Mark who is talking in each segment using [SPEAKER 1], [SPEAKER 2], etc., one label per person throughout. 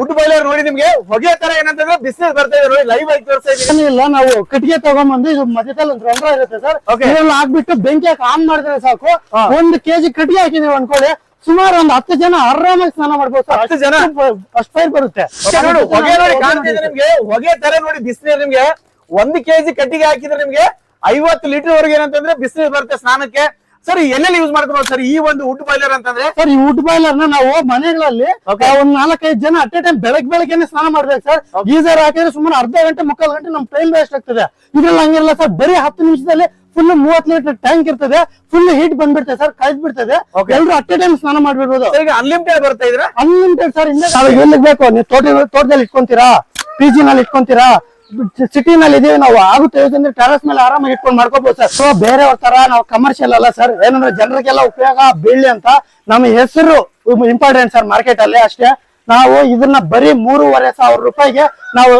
[SPEAKER 1] Wood boiler ನೋಡಿ ನಿಮ್ಗೆ. ಹೊಗೆ ತರ ಏನಂತಂದ್ರೆ ಬಿಸಿನೆಸ್ ಬರ್ತಾ ಇದೆ ನೋಡಿ ಲೈವ್ ಆಗಿ ತೋರಿಸ್ತಾ
[SPEAKER 2] ಇಲ್ಲ ನಾವು ಕಟ್ಟಿಗೆ ತಗೊಂಡ್ಬಂದು ಇದು ಮಧ್ಯದಲ್ಲಿ ಒಂದು ರಂಧ್ರ ಇರುತ್ತೆ ಸರ್. ಇದೆಲ್ಲ ಹಾಕ್ಬಿಟ್ಟು ಬೆಂಕಿ ಹಾಕಿ ಆನ್ ಮಾಡಿದ್ರೆ ಸಾಕು. ಒಂದ್ ಕೆಜಿ ಕಟ್ಟಿಗೆ ನೀವು ಅನ್ಕೊಳ್ಳಿ. ಸುಮಾರು ಒಂದ್ ಹತ್ತು ಜನ ಆರಾಮಾಗಿ ಸ್ನಾನ ಮಾಡ್ಬೋದು ಸರ್.
[SPEAKER 1] ಹತ್ತು ಜನ?
[SPEAKER 2] ಅಷ್ಟು ಫೈರ್ ಬರುತ್ತೆ.
[SPEAKER 1] ನೋಡಿ ಹೊಗೆ ನೋಡಿ ಕಾಣ್ತಿದೆ ನಿಮ್ಗೆ. ಹೊಗೆ ತರ ನೋಡಿ ಬಿಸಿನೀರ್ ನಿಮ್ಗೆ. ಒಂದ್ ಕೆಜಿ ಕಟ್ಟಿಗೆ ಹಾಕಿದ್ರೆ ನಿಮ್ಗೆ ಐವತ್ತು ಲೀಟರ್ ವರೆಗೆ ಏನಂತಂದ್ರೆ ಬಿಸಿನೀರ್ ಬರುತ್ತೆ ಸ್ನಾನಕ್ಕೆ. ಸರ್ ಎಲ್ಲೆಲ್ಲಿ ಯೂಸ್ ಮಾಡ್ಕೊಂಡು ಸರ್ ಈ ಒಂದು ವುಡ್ ಬಾಯ್ಲರ್ ಅಂತಂದ್ರೆ?
[SPEAKER 2] ಸರ್ ಈ ವುಡ್ ಬಾಯ್ಲರ್ನ ನಾವು ಮನೆಗಳಲ್ಲಿ ಒಂದ್ ನಾಲ್ಕೈದು ಜನ ಅಟ್ ಎ ಟೈಮ್ ಬೆಳಗ್ ಬೆಳಗ್ಗೆನೆ ಸ್ನಾನ ಮಾಡ್ಬೇಕು ಸರ್ ಗೀಸರ್ ಹಾಕಿದ್ರೆ ಸುಮಾರು ಅರ್ಧ ಗಂಟೆ ಮುಕ್ಕಾಲು ಗಂಟೆ ನಮ್ ಟೈಮ್ ವೇಸ್ಟ್ ಆಗ್ತದೆ. ಇದ್ರಲ್ಲಿ ಹಂಗಿರಲ್ಲ ಸರ್ ಬರೀ ಹತ್ತು ನಿಮಿಷದಲ್ಲಿ ಫುಲ್ ಮೂವತ್ ಲೀಟರ್ ಟ್ಯಾಂಕ್ ಇರ್ತದೆ. ಫುಲ್ ಹೀಟ್ ಬಂದ್ಬಿಡ್ತದೆ ಸರ್ ಕಾಯ್ದು ಬಿಡ್ತದೆ
[SPEAKER 1] ಎಲ್ಲರೂ
[SPEAKER 2] ಎಲ್ರು ಅಟ್ ಎ ಟೈಮ್ ಸ್ನಾನ ಮಾಡ್ಬಿಡ್ಬೋದು.
[SPEAKER 1] ಅನ್ಲಿಮಿಟೆಡ್ ಬರ್ತಾ ಇದ್ರೆ?
[SPEAKER 2] ಅನ್ಲಿಮಿಟೆಡ್ ಸರ್ ಇಲ್ಲಿ ಬೇಕು? ನೀವು ತೋಟ ತೋಟದಲ್ಲಿ ಇಟ್ಕೊಂತೀರಾ? ಪಿ ಜಿ ನಲ್ಲಿ ಇಟ್ಕೊಂತೀರಾ? ಸಿಟಿನಲ್ಲಿ ಇದೀವಿ ನಾವು. ಆಗುತ್ತೆ ಅಂದ್ರೆ ಟೆರಸ್ ಮೇಲೆ ಆರಾಮಾಗಿ ಇಟ್ಕೊಂಡು ಮಾಡ್ಕೋಬಹುದು ಸರ್. ಸೊ ಬೇರೆಯವ್ರ ತರ ನಾವು ಕಮರ್ಷಿಯಲ್ ಅಲ್ಲ ಸರ್. ಏನಂದ್ರೆ ಜನರಿಗೆಲ್ಲ ಉಪಯೋಗ ಬೀಳ್ಲಿ ಅಂತ ನಮ್ಮ ಹೆಸರು ಇಂಪಾರ್ಟೆಂಟ್ ಸರ್ ಮಾರ್ಕೆಟ್ ಅಲ್ಲಿ ಅಷ್ಟೇ. ನಾವು ಇದನ್ನ ಬರೀ ಮೂರುವರೆ ಸಾವಿರ ರೂಪಾಯಿಗೆ ನಾವು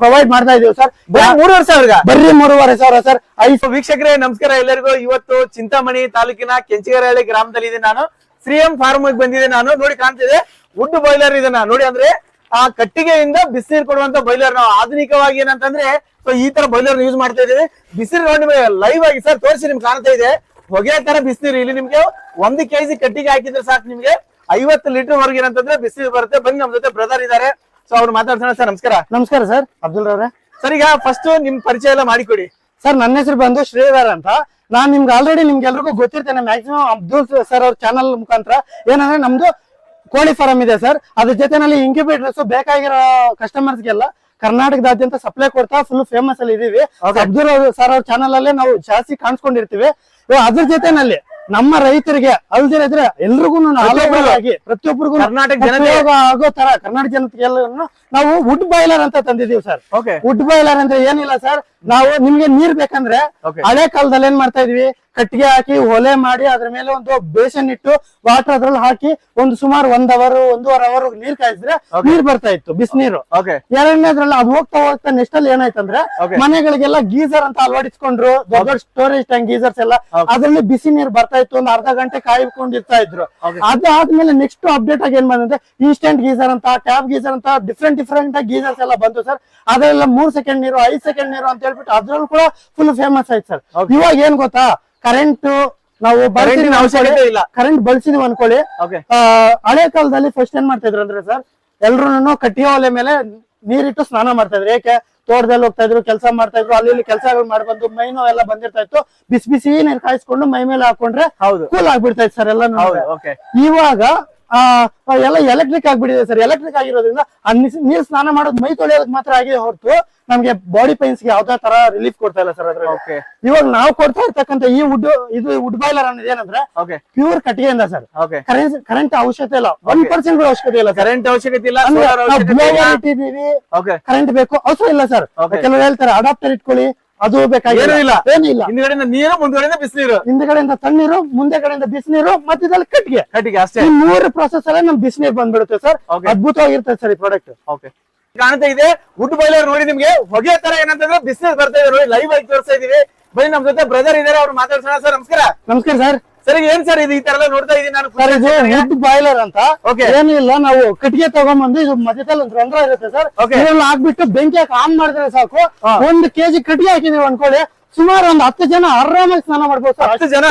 [SPEAKER 2] ಪ್ರೊವೈಡ್ ಮಾಡ್ತಾ ಇದೀವಿ ಸರ್.
[SPEAKER 1] ಮೂರುವರೆ ಸಾವಿರ
[SPEAKER 2] ಬರೀ ಮೂರುವರೆ ಸಾವಿರ ಸರ್. ಐದು
[SPEAKER 1] ಸೊ ವೀಕ್ಷಕರೇ ನಮಸ್ಕಾರ ಎಲ್ಲರಿಗೂ. ಇವತ್ತು ಚಿಂತಾಮಣಿ ತಾಲೂಕಿನ ಕೆಂಚಿಗರಹಳ್ಳಿ ಗ್ರಾಮದಲ್ಲಿ ಇದೆ ನಾನು ಶ್ರೀಎಂ ಫಾರ್ಮ್ ಬಂದಿದೆ ನಾನು. ನೋಡಿ ಕಾಣ್ತಿದೆ. ವುಡ್ ಬಾಯ್ಲರ್ ಇದನ್ನ ನೋಡಿ ಅಂದ್ರೆ ಆ ಕಟ್ಟಿಗೆಯಿಂದ ಬಿಸಿನೀರು ಕೊಡುವಂತ ಬಾಯ್ಲರ್ ನಾವು ಆಧುನಿಕವಾಗಿ ಏನಂತಂದ್ರೆ ಸೊ ಈ ತರ ಬಾಯ್ಲರ್ ಯೂಸ್ ಮಾಡ್ತಾ ಇದ್ದೀವಿ. ಬಿಸಿನೀರು ನಿಮಗೆ ಲೈವ್ ಆಗಿ ಸರ್ ತೋರಿಸಿ ನಿಮ್ಗೆ ಕಾಣ್ತಾ ಇದೆ. ಹೊಗೆ ತರ ಬಿಸಿನೀರು ಇಲ್ಲಿ ನಿಮ್ಗೆ ಒಂದು ಕೆಜಿ ಕಟ್ಟಿಗೆ ಹಾಕಿದ್ರೆ ಸಾಕು ನಿಮ್ಗೆ. ಐವತ್ತು ಲೀಟರ್ ವರೆಗೆ ಏನಂತಂದ್ರೆ ಬಿಸಿನೀರು ಬರುತ್ತೆ. ಬನ್ನಿ ನಮ್ ಜೊತೆ ಬ್ರದರ್ ಇದಾರೆ ಸೊ ಅವ್ರು ಮಾತಾಡ್ಸೋಣ ಸರ್ ನಮಸ್ಕಾರ.
[SPEAKER 2] ನಮಸ್ಕಾರ ಸರ್ ಅಬ್ದುಲ್ ರವ್ರೆ.
[SPEAKER 1] ಸರ್ ಈಗ ಫಸ್ಟ್ ನಿಮ್ ಪರಿಚಯ ಎಲ್ಲ ಮಾಡಿಕೊಡಿ.
[SPEAKER 2] ಸರ್ ನನ್ನ ಹೆಸರು ಬಂದು ಶ್ರೀಧರ್ ಅಂತ. ನಾನ್ ನಿಮ್ಗೆ ಆಲ್ರೆಡಿ ನಿಮ್ಗೆಲ್ರಿಗೂ ಗೊತ್ತಿರ್ತೇನೆ. ಮ್ಯಾಕ್ಸಿಮಮ್ ಅಬ್ದುಲ್ ಸರ್ ಅವ್ರ ಚಾನಲ್ ಮುಖಾಂತರ. ಏನಂದ್ರೆ ನಮ್ದು ಕೋಳಿ ಫಾರಂ ಇದೆ ಸರ್. ಅದ್ರ ಜೊತೆನಲ್ಲಿ ಇಂಕ್ಯುಬೇಟರ್ಸ್ ಬೇಕಾಗಿರೋ ಕಸ್ಟಮರ್ಸ್ ಗೆಲ್ಲ ಕರ್ನಾಟಕದಾದ್ಯಂತ ಸಪ್ಲೈ ಕೊಡ್ತಾ ಫುಲ್ ಫೇಮಸ್ ಅಲ್ಲಿ ಇದೀವಿ. ಅಬ್ದುಲ್ ಸರ್ ಅವ್ರ ಚಾನಲ್ ಅಲ್ಲೇ ನಾವು ಜಾಸ್ತಿ ಕಾಣಿಸ್ಕೊಂಡಿರ್ತೀವಿ. ಅದ್ರ ಜೊತೆನಲ್ಲಿ ನಮ್ಮ ರೈತರಿಗೆ ಅಲ್ದಿರಿದ್ರೆ ಎಲ್ರಿಗೂ. ಆಗಿ ಪ್ರತಿಯೊಬ್ಬರಿಗೂ
[SPEAKER 1] ಕರ್ನಾಟಕ
[SPEAKER 2] ಉಪಯೋಗ ಆಗೋ ತರ ಕರ್ನಾಟಕ ಜನತೆಗೆ ನಾವು ವುಡ್ ಬಾಯ್ಲರ್ ಅಂತ ತಂದಿದೀವಿ ಸರ್ ವುಡ್ ಬಾಯ್ಲರ್ ಅಂದ್ರೆ ಏನಿಲ್ಲ ಸರ್ ನಾವು ನಿಮ್ಗೆ ನೀರ್ ಬೇಕಂದ್ರೆ ಹಳೆ ಕಾಲದಲ್ಲಿ ಏನ್ ಮಾಡ್ತಾ ಇದ್ವಿ? ಕಟ್ಟಿಗೆ ಹಾಕಿ ಒಲೆ ಮಾಡಿ ಅದ್ರ ಮೇಲೆ ಒಂದು ಬೇಸನ್ ಇಟ್ಟು ವಾಟರ್ ಅದ್ರಲ್ಲಿ ಹಾಕಿ ಒಂದು ಸುಮಾರು ಒಂದ್ ಅವರ್ ಒಂದೂವರೆ ಅವರ್ ನೀರ್ ಕಾಯಿಸಿದ್ರೆ. ನೀರ್ ಬರ್ತಾ ಇತ್ತು ಬಿಸಿನೀರು ಎರಡನೇದ್ರಲ್ಲಿ ಅದು ಹೋಗ್ತಾ ಹೋಗ್ತಾ ನೆಕ್ಸ್ಟ್ ಅಲ್ಲಿ ಏನಾಯ್ತಂದ್ರೆ. ಮನೆಗಳಿಗೆಲ್ಲ ಗೀಸರ್ ಅಂತ ಅಳವಡಿಸ್ಕೊಂಡ್ರು ದೊಡ್ಡ ದೊಡ್ಡ ಸ್ಟೋರೇಜ್ ಟ್ಯಾಂಕ್ ಗೀಸರ್ಸ್ ಎಲ್ಲ. ಅದ್ರಲ್ಲಿ ಬಿಸಿ ನೀರ್ ಬರ್ತಾ ಇತ್ತು ಒಂದ್ ಅರ್ಧ ಗಂಟೆ ಕಾಯ್ಕೊಂಡಿರ್ತಾ ಇದ್ರು. ಅದಾದ್ಮೇಲೆ ನೆಕ್ಸ್ಟ್ ಅಪ್ಡೇಟ್ ಆಗಿ ಏನ್ ಬಂದ್ರೆ ಇನ್ಸ್ಟೆಂಟ್ ಗೀಸರ್ ಅಂತ ಟ್ಯಾಬ್ ಗೀಸರ್ ಅಂತ ಡಿಫ್ರೆಂಟ್ ಡಿಫ್ರೆಂಟ್ ಆಗಿ ಗೀಸರ್ಸ್ ಎಲ್ಲ ಬಂತು ಸರ್ ಅದೆಲ್ಲ ಮೂರ್ ಸೆಕೆಂಡ್ ನೀರು ಐದ್ ಸೆಕೆಂಡ್ ನೀರು ಅಂತ ಹೇಳ್ಬಿಟ್ಟು ಅದ್ರಲ್ಲೂ ಕೂಡ ಫುಲ್ ಫೇಮಸ್ ಆಯ್ತು ಸರ್ ಇವಾಗ ಏನ್ ಗೊತ್ತಾ ಕರೆಂಟ್ ನಾವು
[SPEAKER 1] ಕರೆಂಟಿನ ಅವಶ್ಯಕತೆ ಇಲ್ಲ.
[SPEAKER 2] ಕರೆಂಟ್ ಬಳಸಿದೀವಿ ಅನ್ಕೊಳ್ಳಿ ಹಳೆ ಕಾಲದಲ್ಲಿ ಫಸ್ಟ್ ಏನ್ ಮಾಡ್ತಾ ಇದ್ರು ಅಂದ್ರೆ ಸರ್ ಎಲ್ರು ಕಟ್ಟಿಗೆ ಒಲೆ ಮೇಲೆ ನೀರಿಟ್ಟು ಸ್ನಾನ ಮಾಡ್ತಾ ಇದ್ರು. ಏಕೆ? ತೋಟದಲ್ಲಿ ಹೋಗ್ತಾ ಇದ್ರು ಕೆಲಸ ಮಾಡ್ತಾ ಇದ್ರು ಅಲ್ಲಿ ಇಲ್ಲಿ ಕೆಲಸಗಳು ಮಾಡ್ಬಂದು ಮೈ ನೋವು ಎಲ್ಲ ಬಂದಿರ್ತಾ ಇತ್ತು. ಬಿಸಿ ಬಿಸಿ ನೀರು ಕಾಯಿಸ್ಕೊಂಡು ಮೈ ಮೇಲೆ ಹಾಕೊಂಡ್ರೆ
[SPEAKER 1] ಹೌದು.
[SPEAKER 2] ಕೂಲ್ ಆಗ್ಬಿಡ್ತಾ ಇತ್ತು ಸರ್ ಎಲ್ಲ ಇವಾಗ ಎಲ್ಲ ಎಲೆಕ್ಟ್ರಿಕ್ ಆಗ್ಬಿಟ್ಟಿದೆ ಸರ್ ಎಲೆಕ್ಟ್ರಿಕ್ ಆಗಿರೋದ್ರಿಂದ ಆ ನೀರ್- ಸ್ನಾನ ಮಾಡೋದು ಮೈ ತೊಳೆಯೋದಕ್ಕೆ ಮಾತ್ರ ಆಗಿದೆ ಹೊರತು ನಮ್ಗೆ ಬಾಡಿ ಪೈನ್ಸ್ಗೆ ಯಾವ್ದೇ ತರ ರಿಲೀಫ್ ಕೊಡ್ತಾ ಇಲ್ಲ ಸರ್ ಅದ್ರಲ್ಲಿ.
[SPEAKER 1] ಓಕೆ
[SPEAKER 2] ಇವಾಗ ನಾವು ಕೊಡ್ತಾ ಇರ್ತಕ್ಕಂಥ ಈ ವುಡ್ ಇದು ವುಡ್ ಬಾಯ್ಲರ್ ಅನ್ನೋದು ಏನಂದ್ರೆ
[SPEAKER 1] ಓಕೆ
[SPEAKER 2] ಪ್ಯೂರ್ ಕಟ್ಟಿಗೆಯಿಂದ ಸರ್
[SPEAKER 1] ಓಕೆ
[SPEAKER 2] ಕರೆಂಟ್ ಕರೆಂಟ್ ಅವಶ್ಯಕತೆ ಇಲ್ಲ. ಒನ್ ಪರ್ಸೆಂಟ್ ಕೂಡ ಅವಶ್ಯಕತೆ ಇಲ್ಲ
[SPEAKER 1] ಕರೆಂಟ್ ಅವಶ್ಯಕತೆ ಇಲ್ಲ
[SPEAKER 2] ಇಟ್ಟಿದೀವಿ ಕರೆಂಟ್ ಬೇಕು. ಅವಸರ ಇಲ್ಲ ಸರ್. ಕೆಲವರು ಹೇಳ್ತಾರೆ ಅಡಾಪ್ಟರ್ ಇಟ್ಕೊಳ್ಳಿ. ಅದು ಬೇಕಾಗಿಲ್ಲ.
[SPEAKER 1] ಏನೂ ಇಲ್ಲ.
[SPEAKER 2] ಏನಿಲ್ಲ
[SPEAKER 1] ಹಿಂದ್ಗಡೆಯಿಂದ ನೀರು ಮುಂದ್ಗಡೆಯಿಂದ ಬಿಸಿನೀರು.
[SPEAKER 2] ಹಿಂದ್ಗಡೆಯಿಂದ ತಣ್ಣೀರು ಮುಂದೆ ಕಡೆಯಿಂದ ಬಿಸಿನೀರು ಮಧ್ಯದಲ್ಲಿ ಕಟ್ಟಿಗೆ.
[SPEAKER 1] ಕಟ್ಟಿಗೆ ಅಷ್ಟೇ.
[SPEAKER 2] ಈ ಮೂರು ಪ್ರೊಸೆಸ್ ಅಲ್ಲೇ ನಮ್ ಬಿಸಿನೀರು ಬಂದ್ಬಿಡುತ್ತೆ ಸರ್
[SPEAKER 1] Okay.
[SPEAKER 2] ಅದ್ಭುತವಾಗಿರ್ತದೆ ಸರ್ ಈ ಪ್ರಾಡಕ್ಟ್
[SPEAKER 1] ಓಕೆ ಕಾಣ್ತಾ ಇದೆ ವುಡ್ ಬಾಯ್ಲರ್ ನೋಡಿ ನಿಮ್ಗೆ. ಹೊಗೆ ತರ ಏನಂತಂದ್ರೆ ಬಿಸಿನೆಸ್ ಬರ್ತಾ ಇದೆ ನೋಡಿ ಲೈವ್ ಆಗಿ ತೋರಿಸ್ತಾ ಇದೀವಿ. ಬನ್ನಿ ನಮ್ ಜೊತೆ ಬ್ರದರ್ ಇದಾರೆ ಅವ್ರು ಮಾತಾಡ್ಸೋಣ ಸರ್ ನಮಸ್ಕಾರ.
[SPEAKER 2] ನಮಸ್ಕಾರ ಸರ್
[SPEAKER 1] ಸರ್ ಏನ್ ಸರ್ ಇದು ಈ ತರ ಎಲ್ಲ ನೋಡ್ತಾ ಇದೀನಿ ನಾನು
[SPEAKER 2] ಸರ್ ಇದು ವುಡ್ ಬಾಯ್ಲರ್ ಅಂತ.
[SPEAKER 1] ಏನು
[SPEAKER 2] ಇಲ್ಲ ನಾವು ಕಟ್ಟಿಗೆ ತಗೊಂಡ್ಬಂದು ಇದು ಮಧ್ಯದಲ್ಲಿ ಒಂದು ರಂಧ್ರ ಇರುತ್ತೆ ಸರ್. ಇದ್ರಲ್ಲಿ ಹಾಕ್ಬಿಟ್ಟು ಬೆಂಕಿ ಹಾಕಿ ಆನ್ ಮಾಡಿದ್ರೆ ಸಾಕು.
[SPEAKER 1] ಒಂದ್
[SPEAKER 2] ಒಂದು ಕೆಜಿ ಕಟ್ಟಿಗೆ ಹಾಕಿದೀವಿ ಅನ್ಕೊಳ್ಳಿ. ಸುಮಾರು ಒಂದು ಹತ್ತು ಜನ ಆರಾಮಾಗಿ ಸ್ನಾನ ಮಾಡ್ಬೋದು
[SPEAKER 1] ಹತ್ತು ಜನ?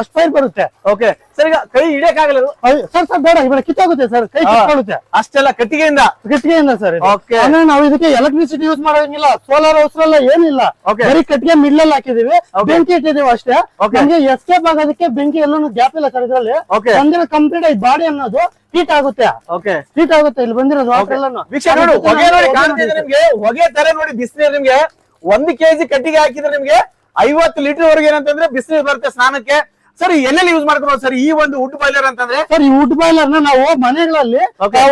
[SPEAKER 2] ಅಷ್ಟು ಫೈರ್ ಬರುತ್ತೆ.
[SPEAKER 1] ಓಕೆ ಸರ್ ಈಗ ಕೈ ಹಿಡಿಯಕ್
[SPEAKER 2] ಆಗಲ್ಲ ಸರ್ ಸರ್ ಬೇಡ ಇವಾಗ ಕಿತ್ತೋಗುತ್ತೆ ಸರ್. ಕೈ ಕಿತ್ತಾಗುತ್ತೆ.
[SPEAKER 1] ಅಷ್ಟೆಲ್ಲ ಕಟ್ಟಿಗೆಯಿಂದ?
[SPEAKER 2] ಕಟ್ಟಿಗೆಯಿಂದ ಸರ್. ಅಂದ್ರೆ ನಾವು ಇದಕ್ಕೆ ಎಲೆಕ್ಟ್ರಿಸಿಟಿ ಯೂಸ್ ಮಾಡೋಂಗಿಲ್ಲ. ಸೋಲಾರ್ ಅವಸರ ಏನಿಲ್ಲ. ಬರೀ ಕಟ್ಟಿಗೆ ಮಿಡ್ಲಲ್ಲಿ ಹಾಕಿದೀವಿ ಬೆಂಕಿ ಇಟ್ಟಿದೀವಿ ಅಷ್ಟೇ. ನಮ್ಗೆ ಎಸ್ಕೇಪ್ ಆಗೋದಕ್ಕೆ ಬೆಂಕಿ ಎಲ್ಲೂ ಗ್ಯಾಪ್ ಇಲ್ಲ ಸರ್ ಇದ್ರಲ್ಲಿ. ಬಂದಿರೋ ಕಂಪ್ಲೀಟ್ ಆಗಿ ಬಾಡಿ ಅನ್ನೋದು ಹೀಟ್ ಆಗುತ್ತೆ.
[SPEAKER 1] ಓಕೆ
[SPEAKER 2] ಹೀಟ್ ಆಗುತ್ತೆ ಇಲ್ಲಿ ಬಂದಿರೋದು
[SPEAKER 1] ಹೊಗೆ ನೋಡಿ ಕಾಣ್ತಿದೆ ನಿಮ್ಗೆ. ಹೊಗೆ ತರ ನೋಡಿ ಬಿಸಿನೀರ್ ನಿಮ್ಗೆ. ಒಂದು ಕೆಜಿ ಕಟ್ಟಿಗೆ ಹಾಕಿದ್ರೆ ನಿಮ್ಗೆ ಐವತ್ತು ಲೀಟರ್ ವರೆಗೆ ಏನಂತಂದ್ರೆ ಬಿಸಿನೀರು ಬರುತ್ತೆ ಸ್ನಾನಕ್ಕೆ. ಸರ್ ಎಲ್ಲೆಲ್ಲಿ ಯೂಸ್ ಮಾಡ್ತೀರೋ ಸರ್ ಈ ಒಂದು ವುಡ್ ಬಾಯ್ಲರ್ ಅಂತಂದ್ರೆ?
[SPEAKER 2] ಸರ್ ಈ ವುಡ್ ಬಾಯ್ಲರ್ನ ನಾವು ಮನೆಗಳಲ್ಲಿ.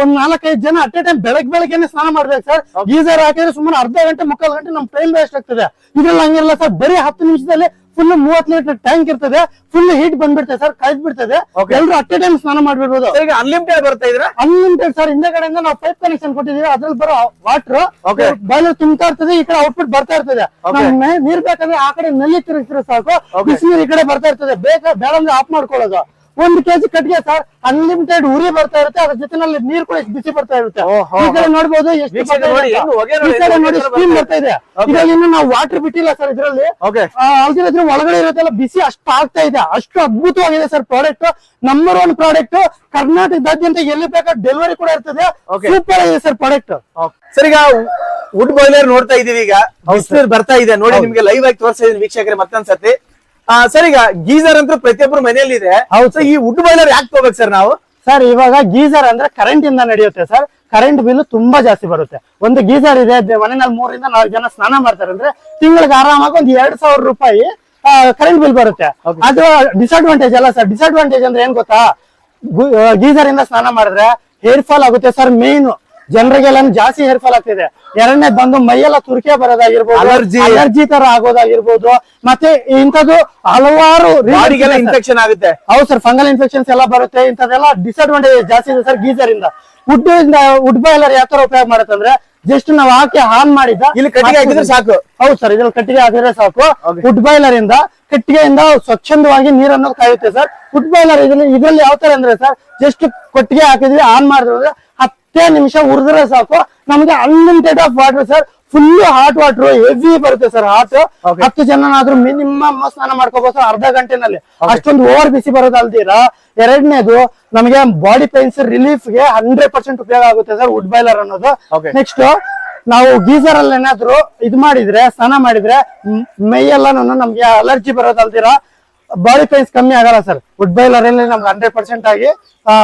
[SPEAKER 2] ಒಂದ್ ನಾಲ್ಕೈದು ಜನ ಅಟ್ ಎ ಟೈಮ್ ಬೆಳಗ್ಗೆ ಬೆಳಗ್ಗೆನೆ ಸ್ನಾನ ಮಾಡ್ಬೇಕು ಸರ್. ಗೀಸರ್ ಹಾಕಿದ್ರೆ ಸುಮಾರು ಅರ್ಧ ಗಂಟೆ ಮುಕ್ಕಾಲ್ ಗಂಟೆ ನಮ್ ಟೈಮ್ ವೇಸ್ಟ್ ಆಗ್ತದೆ. ಇದ್ರಲ್ಲಿ ಹಂಗಿರಲ್ಲ ಸರ್ ಬರೀ ಹತ್ತು ನಿಮಿಷದಲ್ಲಿ ಫುಲ್ ಮೂವತ್ ಲೀಟರ್ ಟ್ಯಾಂಕ್ ಇರ್ತದೆ ಫುಲ್ ಹೀಟ್ ಬಂದ್ಬಿಡ್ತದೆ ಸರ್ ಕಾಯ್ದು ಬಿಡ್ತದೆ ಎಲ್ಲರೂ ಅಟ್ ಎ ಟೈಮ್ ಸ್ನಾನ ಮಾಡ್ಬಿಡ್ಬೋದು.
[SPEAKER 1] ಈಗ ಅನ್ಲಿಮಿಟೆಡ್ ಬರ್ತಾ ಇದ್ರೆ?
[SPEAKER 2] ಅನ್ಲಿಮಿಟೆಡ್ ಸರ್ ಹಿಂದೆ ಕಡೆಯಿಂದ ನಾವು ಪೈಪ್ ಕನೆಕ್ಷನ್ ಕೊಟ್ಟಿದೀವಿ ಅದ್ರಲ್ಲಿ ಬರೋ ವಾಟರ್. ಬಾಯ್ಲರ್ ತುಂಬ್ತಾ ಇರ್ತದೆ ಈ ಕಡೆ ಔಟ್ಪುಟ್ ಬರ್ತಾ ಇರ್ತದೆ. ನೀರ್ ಬೇಕಂದ್ರೆ ಆ ಕಡೆ ನಲ್ಲಿ ತಿರುಗಿಸಿದ್ರೆ ಸಾಕು. ಬಿಸಿನೀರ್ ಈ ಕಡೆ ಬರ್ತಾ ಇರ್ತದೆ ಬೇಕಾ ಬೇಡ ಅಂದ್ರೆ ಆಫ್ ಮಾಡ್ಕೊಳ್ಳೋದು. ಒಂದು ಕೆಜಿ ಕಟ್ಟಿಗೆ ಸರ್ ಅನ್ಲಿಮಿಟೆಡ್ ಉರಿ ಬರ್ತಾ ಇರುತ್ತೆ ಅದ್ರ ಜೊತೆನಲ್ಲಿ ನೀರ್ ಕೂಡ ಎಷ್ಟು ಬಿಸಿ ಬರ್ತಾ ಇರುತ್ತೆ. ಈ ಕಡೆ ನೋಡ್ಬೋದು ಎಷ್ಟು
[SPEAKER 1] ನೋಡಿ,
[SPEAKER 2] ಸ್ಟೀಮ್
[SPEAKER 1] ಬರ್ತಾ
[SPEAKER 2] ಇದೆ. ಇನ್ನು ನಾವು ವಾಟರ್ ಬಿಟ್ಟಿಲ್ಲ ಸರ್ ಇದ್ರಲ್ಲಿ. ಅಲ್ದಿರ ಒಳಗಡೆ ಇರುತ್ತಲ್ಲ ಬಿಸಿ ಅಷ್ಟು ಆಗ್ತಾ ಇದೆ. ಅಷ್ಟು ಅದ್ಭುತವಾಗಿದೆ sir product number one product ಕರ್ನಾಟಕದಾದ್ಯಂತ ಎಲ್ಲಿ ಬೇಕಾದ್ರೆ ಡೆಲಿವರಿ ಕೂಡ ಇರ್ತದೆ. ಸೂಪರ್ ಆಗಿದೆ ಸರ್ ಪ್ರಾಡಕ್ಟ್
[SPEAKER 1] ಸರ್ ಈಗ ವುಡ್ ಬಾಯ್ಲರ್ ನೋಡ್ತಾ ಇದೀವಿ ಈಗ. ಬರ್ತಾ ಇದೆ. ನೋಡಿ ನಿಮ್ಗೆ ಲೈವ್ ಆಗಿ ತೋರಿಸ್ತಾ ಇದೀನಿ ವೀಕ್ಷಕರೇ ಮತ್ತೊಂದ್ಸತಿ. ಸರ್ ಈಗ ಗೀಸರ್ ಅಂತೂ ಪ್ರತಿಯೊಬ್ಬರು ಮನೆಯಲ್ಲಿ ಇದೆ
[SPEAKER 2] ಹೌದು
[SPEAKER 1] ಈ ವುಡ್ ಬಾಯ್ಲರ್ ಯಾಕೆ ತಗೋಬೇಕು ಸರ್ ನಾವು?
[SPEAKER 2] ಸರ್ ಇವಾಗ ಗೀಸರ್ ಅಂದ್ರೆ ಕರೆಂಟ್ ಇಂದ ನಡೆಯುತ್ತೆ ಸರ್. ಕರೆಂಟ್ ಬಿಲ್ ತುಂಬಾ ಜಾಸ್ತಿ ಬರುತ್ತೆ. ಒಂದು ಗೀಸರ್ ಇದೆ ಮನೆಯಲ್ಲಿ ಮೂರಿಂದ ನಾಲ್ಕು ಜನ ಸ್ನಾನ ಮಾಡ್ತಾರೆ ಅಂದ್ರೆ ತಿಂಗಳಿಗೆ ಆರಾಮಾಗಿ ಒಂದ್ ಎರಡ್ ಸಾವಿರ ರೂಪಾಯಿ ಕರೆಂಟ್ ಬಿಲ್ ಬರುತ್ತೆ. ಅದು ಡಿಸ್ಅಡ್ವಾಂಟೇಜ್ ಅಲ್ಲ ಸರ್. ಡಿಸ್ಅಡ್ವಾಂಟೇಜ್ ಅಂದ್ರೆ ಏನ್ ಗೊತ್ತಾ? ಗೀಸರ್ ಇಂದ ಸ್ನಾನ ಮಾಡಿದ್ರೆ ಹೇರ್ ಫಾಲ್ ಆಗುತ್ತೆ ಸರ್ ಮೇನ್ ಜನರಿಗೆಲ್ಲ ಜಾಸ್ತಿ ಹೇರ್ ಫಾಲ್ ಆಗ್ತಿದೆ. ಎರಡನೇ ಬಂದು ಮೈಯೆಲ್ಲ ತುರ್ಕೆ ಬರೋದಾಗಿರ್ಬೋದು
[SPEAKER 1] ಅಲರ್ಜಿ
[SPEAKER 2] ಅಲರ್ಜಿ ತರ ಆಗೋದಾಗಿರ್ಬೋದು ಮತ್ತೆ ಇಂಥದ್ದು ಹಲವಾರು.
[SPEAKER 1] ಇನ್ಫೆಕ್ಷನ್ ಆಗುತ್ತೆ.
[SPEAKER 2] ಹೌದು ಸರ್ ಫಂಗಲ್ ಇನ್ಫೆಕ್ಷನ್ಸ್ ಎಲ್ಲ ಬರುತ್ತೆ ಇಂಥದ್ದೆಲ್ಲ ಡಿಸ್ಅಡ್ವಾಂಟೇಜ್ ಜಾಸ್ತಿ ಇದೆ ಸರ್ ಗೀಸರ್ ಇಂದ ವುಡ್ ಇಂದ ವುಡ್ ಬಾಯ್ಲರ್ ಯಾವ ತರ ಉಪಯೋಗ ಮಾಡುತ್ತಂದ್ರೆ ಜಸ್ಟ್ ನಾವು ಹಾಕಿ ಆನ್ ಮಾಡಿದ
[SPEAKER 1] ಇಲ್ಲಿ ಕಟ್ಟಿಗೆ ಹಾಕಿದ್ರೆ ಸಾಕು.
[SPEAKER 2] ಹೌದು ಸರ್ ಇದ್ರಲ್ಲಿ ಕಟ್ಟಿಗೆ ಹಾಕಿದ್ರೆ ಸಾಕು. ವುಡ್ ಬಾಯ್ಲರ್ ಇಂದ ಕಟ್ಟಿಗೆಯಿಂದ ಸ್ವಚ್ಛಂದವಾಗಿ ನೀರನ್ನು ಕಾಯುತ್ತೆ ಸರ್. ವುಡ್ ಬಾಯ್ಲರ್ ಇದ್ರಲ್ಲಿ ಇದ್ರಲ್ಲಿ ಯಾವ ತರ ಅಂದ್ರೆ ಸರ್ ಜಸ್ಟ್ ಕೊಟ್ಟಿಗೆ ಹಾಕಿದ್ರೆ ಆನ್ ಮಾಡಿದ್ರೆ ಹತ್ತೇ ನಿಮಿಷ ಉರಿದ್ರೆ ಸಾಕು. ನಮ್ಗೆ unlimited of water sir full hot water heavy ಬರುತ್ತೆ ಸರ್ ಹಾಟ್. ಹತ್ತು ಜನನಾದ್ರೂ ಮಿನಿಮಮ್ ಸ್ನಾನ ಮಾಡ್ಕೋಬಹುದು ಸರ್ ಅರ್ಧ ಗಂಟೆನಲ್ಲಿ. ಅಷ್ಟೊಂದು ಓವರ್ ಬಿಸಿ ಬರೋದಲ್ದಿರಾ ಎರಡನೇದು ನಮಗೆ ಬಾಡಿ ಪೇನ್ಸ್ ರಿಲೀಫ್ಗೆ ಹಂಡ್ರೆಡ್ ಪರ್ಸೆಂಟ್ ಉಪಯೋಗ ಆಗುತ್ತೆ ಸರ್ ವುಡ್ ಬಾಯ್ಲರ್ ಅನ್ನೋದು. ನೆಕ್ಸ್ಟ್ ನಾವು ಗೀಸರ್ ಅಲ್ಲಿ ಏನಾದ್ರು ಇದು ಮಾಡಿದ್ರೆ ಸ್ನಾನ ಮಾಡಿದ್ರೆ ಮೈ ಮೈಯೆಲ್ಲ ನಮ್ಗೆ ಅಲರ್ಜಿ ಬರೋದಲ್ದಿರಾ ಬಾಡಿ ಪೇನ್ಸ್ ಕಮ್ಮಿ ಆಗಲ್ಲ ಸರ್ ವುಡ್ ಬಾಯ್ಲರ್ ಅಲ್ಲಿ ನಮ್ಗೆ ಹಂಡ್ರೆಡ್ ಪರ್ಸೆಂಟ್ ಆಗಿ ಆ,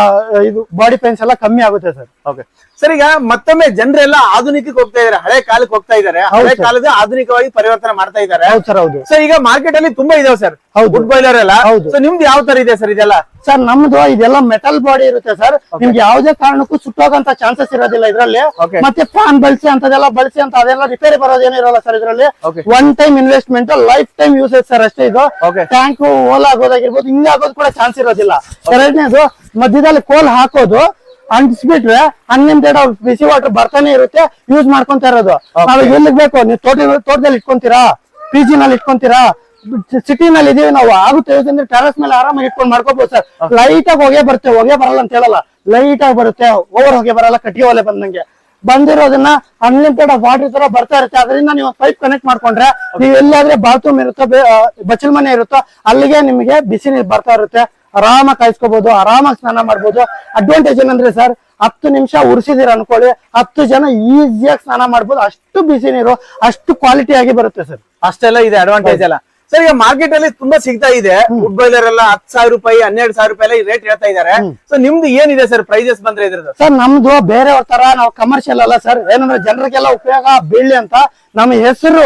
[SPEAKER 2] ಇದು ಬಾಡಿ ಪೇನ್ಸ್ ಎಲ್ಲ ಕಮ್ಮಿ ಆಗುತ್ತೆ ಸರ್.
[SPEAKER 1] ಓಕೆ ಸರ್ ಈಗ ಮತ್ತೊಮ್ಮೆ ಜನರೆಲ್ಲ ಆಧುನಿಕಕ್ಕೆ ಹೋಗ್ತಾ ಇದಾರೆ ಹಳೆ ಕಾಲಕ್ಕೆ ಹೋಗ್ತಾ ಇದಾರೆ ಹಳೆ ಕಾಲದ ಆಧುನಿಕವಾಗಿ ಪರಿವರ್ತನೆ ಮಾಡ್ತಾ ಇದಾರೆ
[SPEAKER 2] ಹೌದು ಸರ್ ಹೌದು.
[SPEAKER 1] ಸರ್ ಈಗ ಮಾರ್ಕೆಟ್ ಅಲ್ಲಿ ತುಂಬಾ ಇದಾವೆ ಸರ್
[SPEAKER 2] ಹೌದು.
[SPEAKER 1] ವುಡ್ ಬಾಯ್ಲರ್ ಎಲ್ಲ.
[SPEAKER 2] ಹೌದು.
[SPEAKER 1] ಸೊ ನಿಮ್ದು ಯಾವ ತರ ಇದೆ ಸರ್ ಇದೆಲ್ಲ?
[SPEAKER 2] ಸರ್ ನಮ್ದು ಇದೆಲ್ಲ ಮೆಟಲ್ ಬಾಡಿ ಇರುತ್ತೆ ಸರ್. ನಿಮ್ಗೆ ಯಾವುದೇ ಕಾರಣಕ್ಕೂ ಸುಟ್ಟೋಗಂತ ಚಾನ್ಸಸ್ ಇರೋದಿಲ್ಲ ಇದ್ರಲ್ಲಿ. ಮತ್ತೆ ಫ್ಯಾನ್ ಬಳಸಿ ಅಂತದೆಲ್ಲ ಬಳಸಿ ಅಂತ ಅದೆಲ್ಲ ರಿಪೇರಿ ಬರೋದೇನು ಇರಲ್ಲ ಸರ್ ಇದರಲ್ಲಿ. One time investment lifetime usage sir ಅಷ್ಟೇ ಇದು. ಟ್ಯಾಂಕ್ ಓಲ್ ಆಗೋದಾಗಿರ್ಬೋದು ಹಿಂಗ್ ಆಗೋದು ಕೂಡ ಚಾನ್ಸ್ ಇರೋದಿಲ್ಲ. ಎರಡನೇದು ಮಧ್ಯದಲ್ಲಿ ಕೋಲ್ ಹಾಕೋದು ಅಂಟಿಸ್ಬಿಟ್ರೆ ಅನ್ಲಿಮಿಟೆಡ್ ಬಿಸಿ ವಾಟರ್ ಬರ್ತಾನೆ ಇರುತ್ತೆ ಯೂಸ್ ಮಾಡ್ಕೊಂತ ಇರೋದು. ನಾವು ಎಲ್ಲಿಗ್ ಬೇಕು? ನೀವು ತೋಟ ತೋಟದಲ್ಲಿ ಇಟ್ಕೊಂತೀರಾ? ಪಿ ಜಿ ನಲ್ಲಿ ಇಟ್ಕೊಂತೀರಾ? ಸಿಟಿ ನಲ್ಲಿ ಇದೀವಿ ನಾವು ಆಗುತ್ತೆ. ಅಂದ್ರೆ ಟೆರಸ್ ಮೇಲೆ ಆರಾಮಾಗಿ ಇಟ್ಕೊಂಡು ಮಾಡ್ಕೋಬಹುದು ಸರ್. ಲೈಟ್ ಆಗಿ ಹೊಗೆ ಬರುತ್ತೆ ಹೊಗೆ ಬರಲ್ಲ ಅಂತ ಹೇಳಲ್ಲ. ಲೈಟ್ ಆಗಿ ಬರುತ್ತೆ ಓವರ್ ಹೊಗೆ ಬರಲ್ಲ ಕಟ್ಟಿಗೆ ಒಲೆ ಬಂದಂಗೆ. ಬಂದಿರೋದನ್ನ ಅನ್ಲಿಮಿಟೆಡ್ ವಾಟರ್ ತರ ಬರ್ತಾ ಇರುತ್ತೆ. ಅದರಿಂದ ನೀವು ಪೈಪ್ ಕನೆಕ್ಟ್ ಮಾಡ್ಕೊಂಡ್ರೆ ನೀವು ಎಲ್ಲಾದ್ರೆ ಬಾತ್ರೂಮ್ ಇರುತ್ತೋ ಬಚ್ಚಲ್ ಮನೆ ಇರುತ್ತೋ, ಅಲ್ಲಿಗೆ ನಿಮಗೆ ಬಿಸಿ ನೀರು ಬರ್ತಾ ಇರುತ್ತೆ. ಆರಾಮಾಗಿ ಕಾಯಿಸ್ಕೋಬಹುದು ಆರಾಮಾಗಿ ಸ್ನಾನ ಮಾಡ್ಬೋದು. ಅಡ್ವಾಂಟೇಜ್ ಏನಂದ್ರೆ ಸರ್ ಹತ್ತು ನಿಮಿಷ ಉರ್ಸಿದಿರ ಅನ್ಕೊಳ್ಳಿ, ಹತ್ತು ಜನ ಈಸಿಯಾಗಿ ಸ್ನಾನ ಮಾಡ್ಬೋದು. ಅಷ್ಟು ಬಿಸಿ ನೀರು, ಅಷ್ಟು ಕ್ವಾಲಿಟಿ ಆಗಿ ಬರುತ್ತೆ ಸರ್
[SPEAKER 1] ಅಷ್ಟೆಲ್ಲ ಇದೆ ಅಡ್ವಾಂಟೇಜ್ ಎಲ್ಲ. ಸರ್ ಈಗ ಮಾರ್ಕೆಟ್ ಅಲ್ಲಿ ತುಂಬಾ ಸಿಗ್ತಾ ಇದೆ. ಫುಡ್ ಬಾಯ್ಲರ್ ಎಲ್ಲ ಹತ್ತು ಸಾವಿರ ರೂಪಾಯಿ ಹನ್ನೆರಡು ಸಾವಿರ ರೂಪಾಯಿ ಎಲ್ಲ ರೇಟ್ ಹೇಳ್ತಾ ಇದಾರೆ ಸೊ ನಿಮ್ದು ಏನಿದೆ ಸರ್ ಪ್ರೈಸಸ್ ಬಂದ್ರೆ ಇದ್ರದ್ದು?
[SPEAKER 2] ಸರ್ ನಮ್ದು ಬೇರೆ ತರ ನಾವು ಕಮರ್ಷಿಯಲ್ ಅಲ್ಲ ಸರ್ ಏನಂದ್ರೆ ಜನರಿಗೆಲ್ಲ ಉಪಯೋಗ ಬೀಳ್ಲಿ ಅಂತ ನಮ್ಮ ಹೆಸರು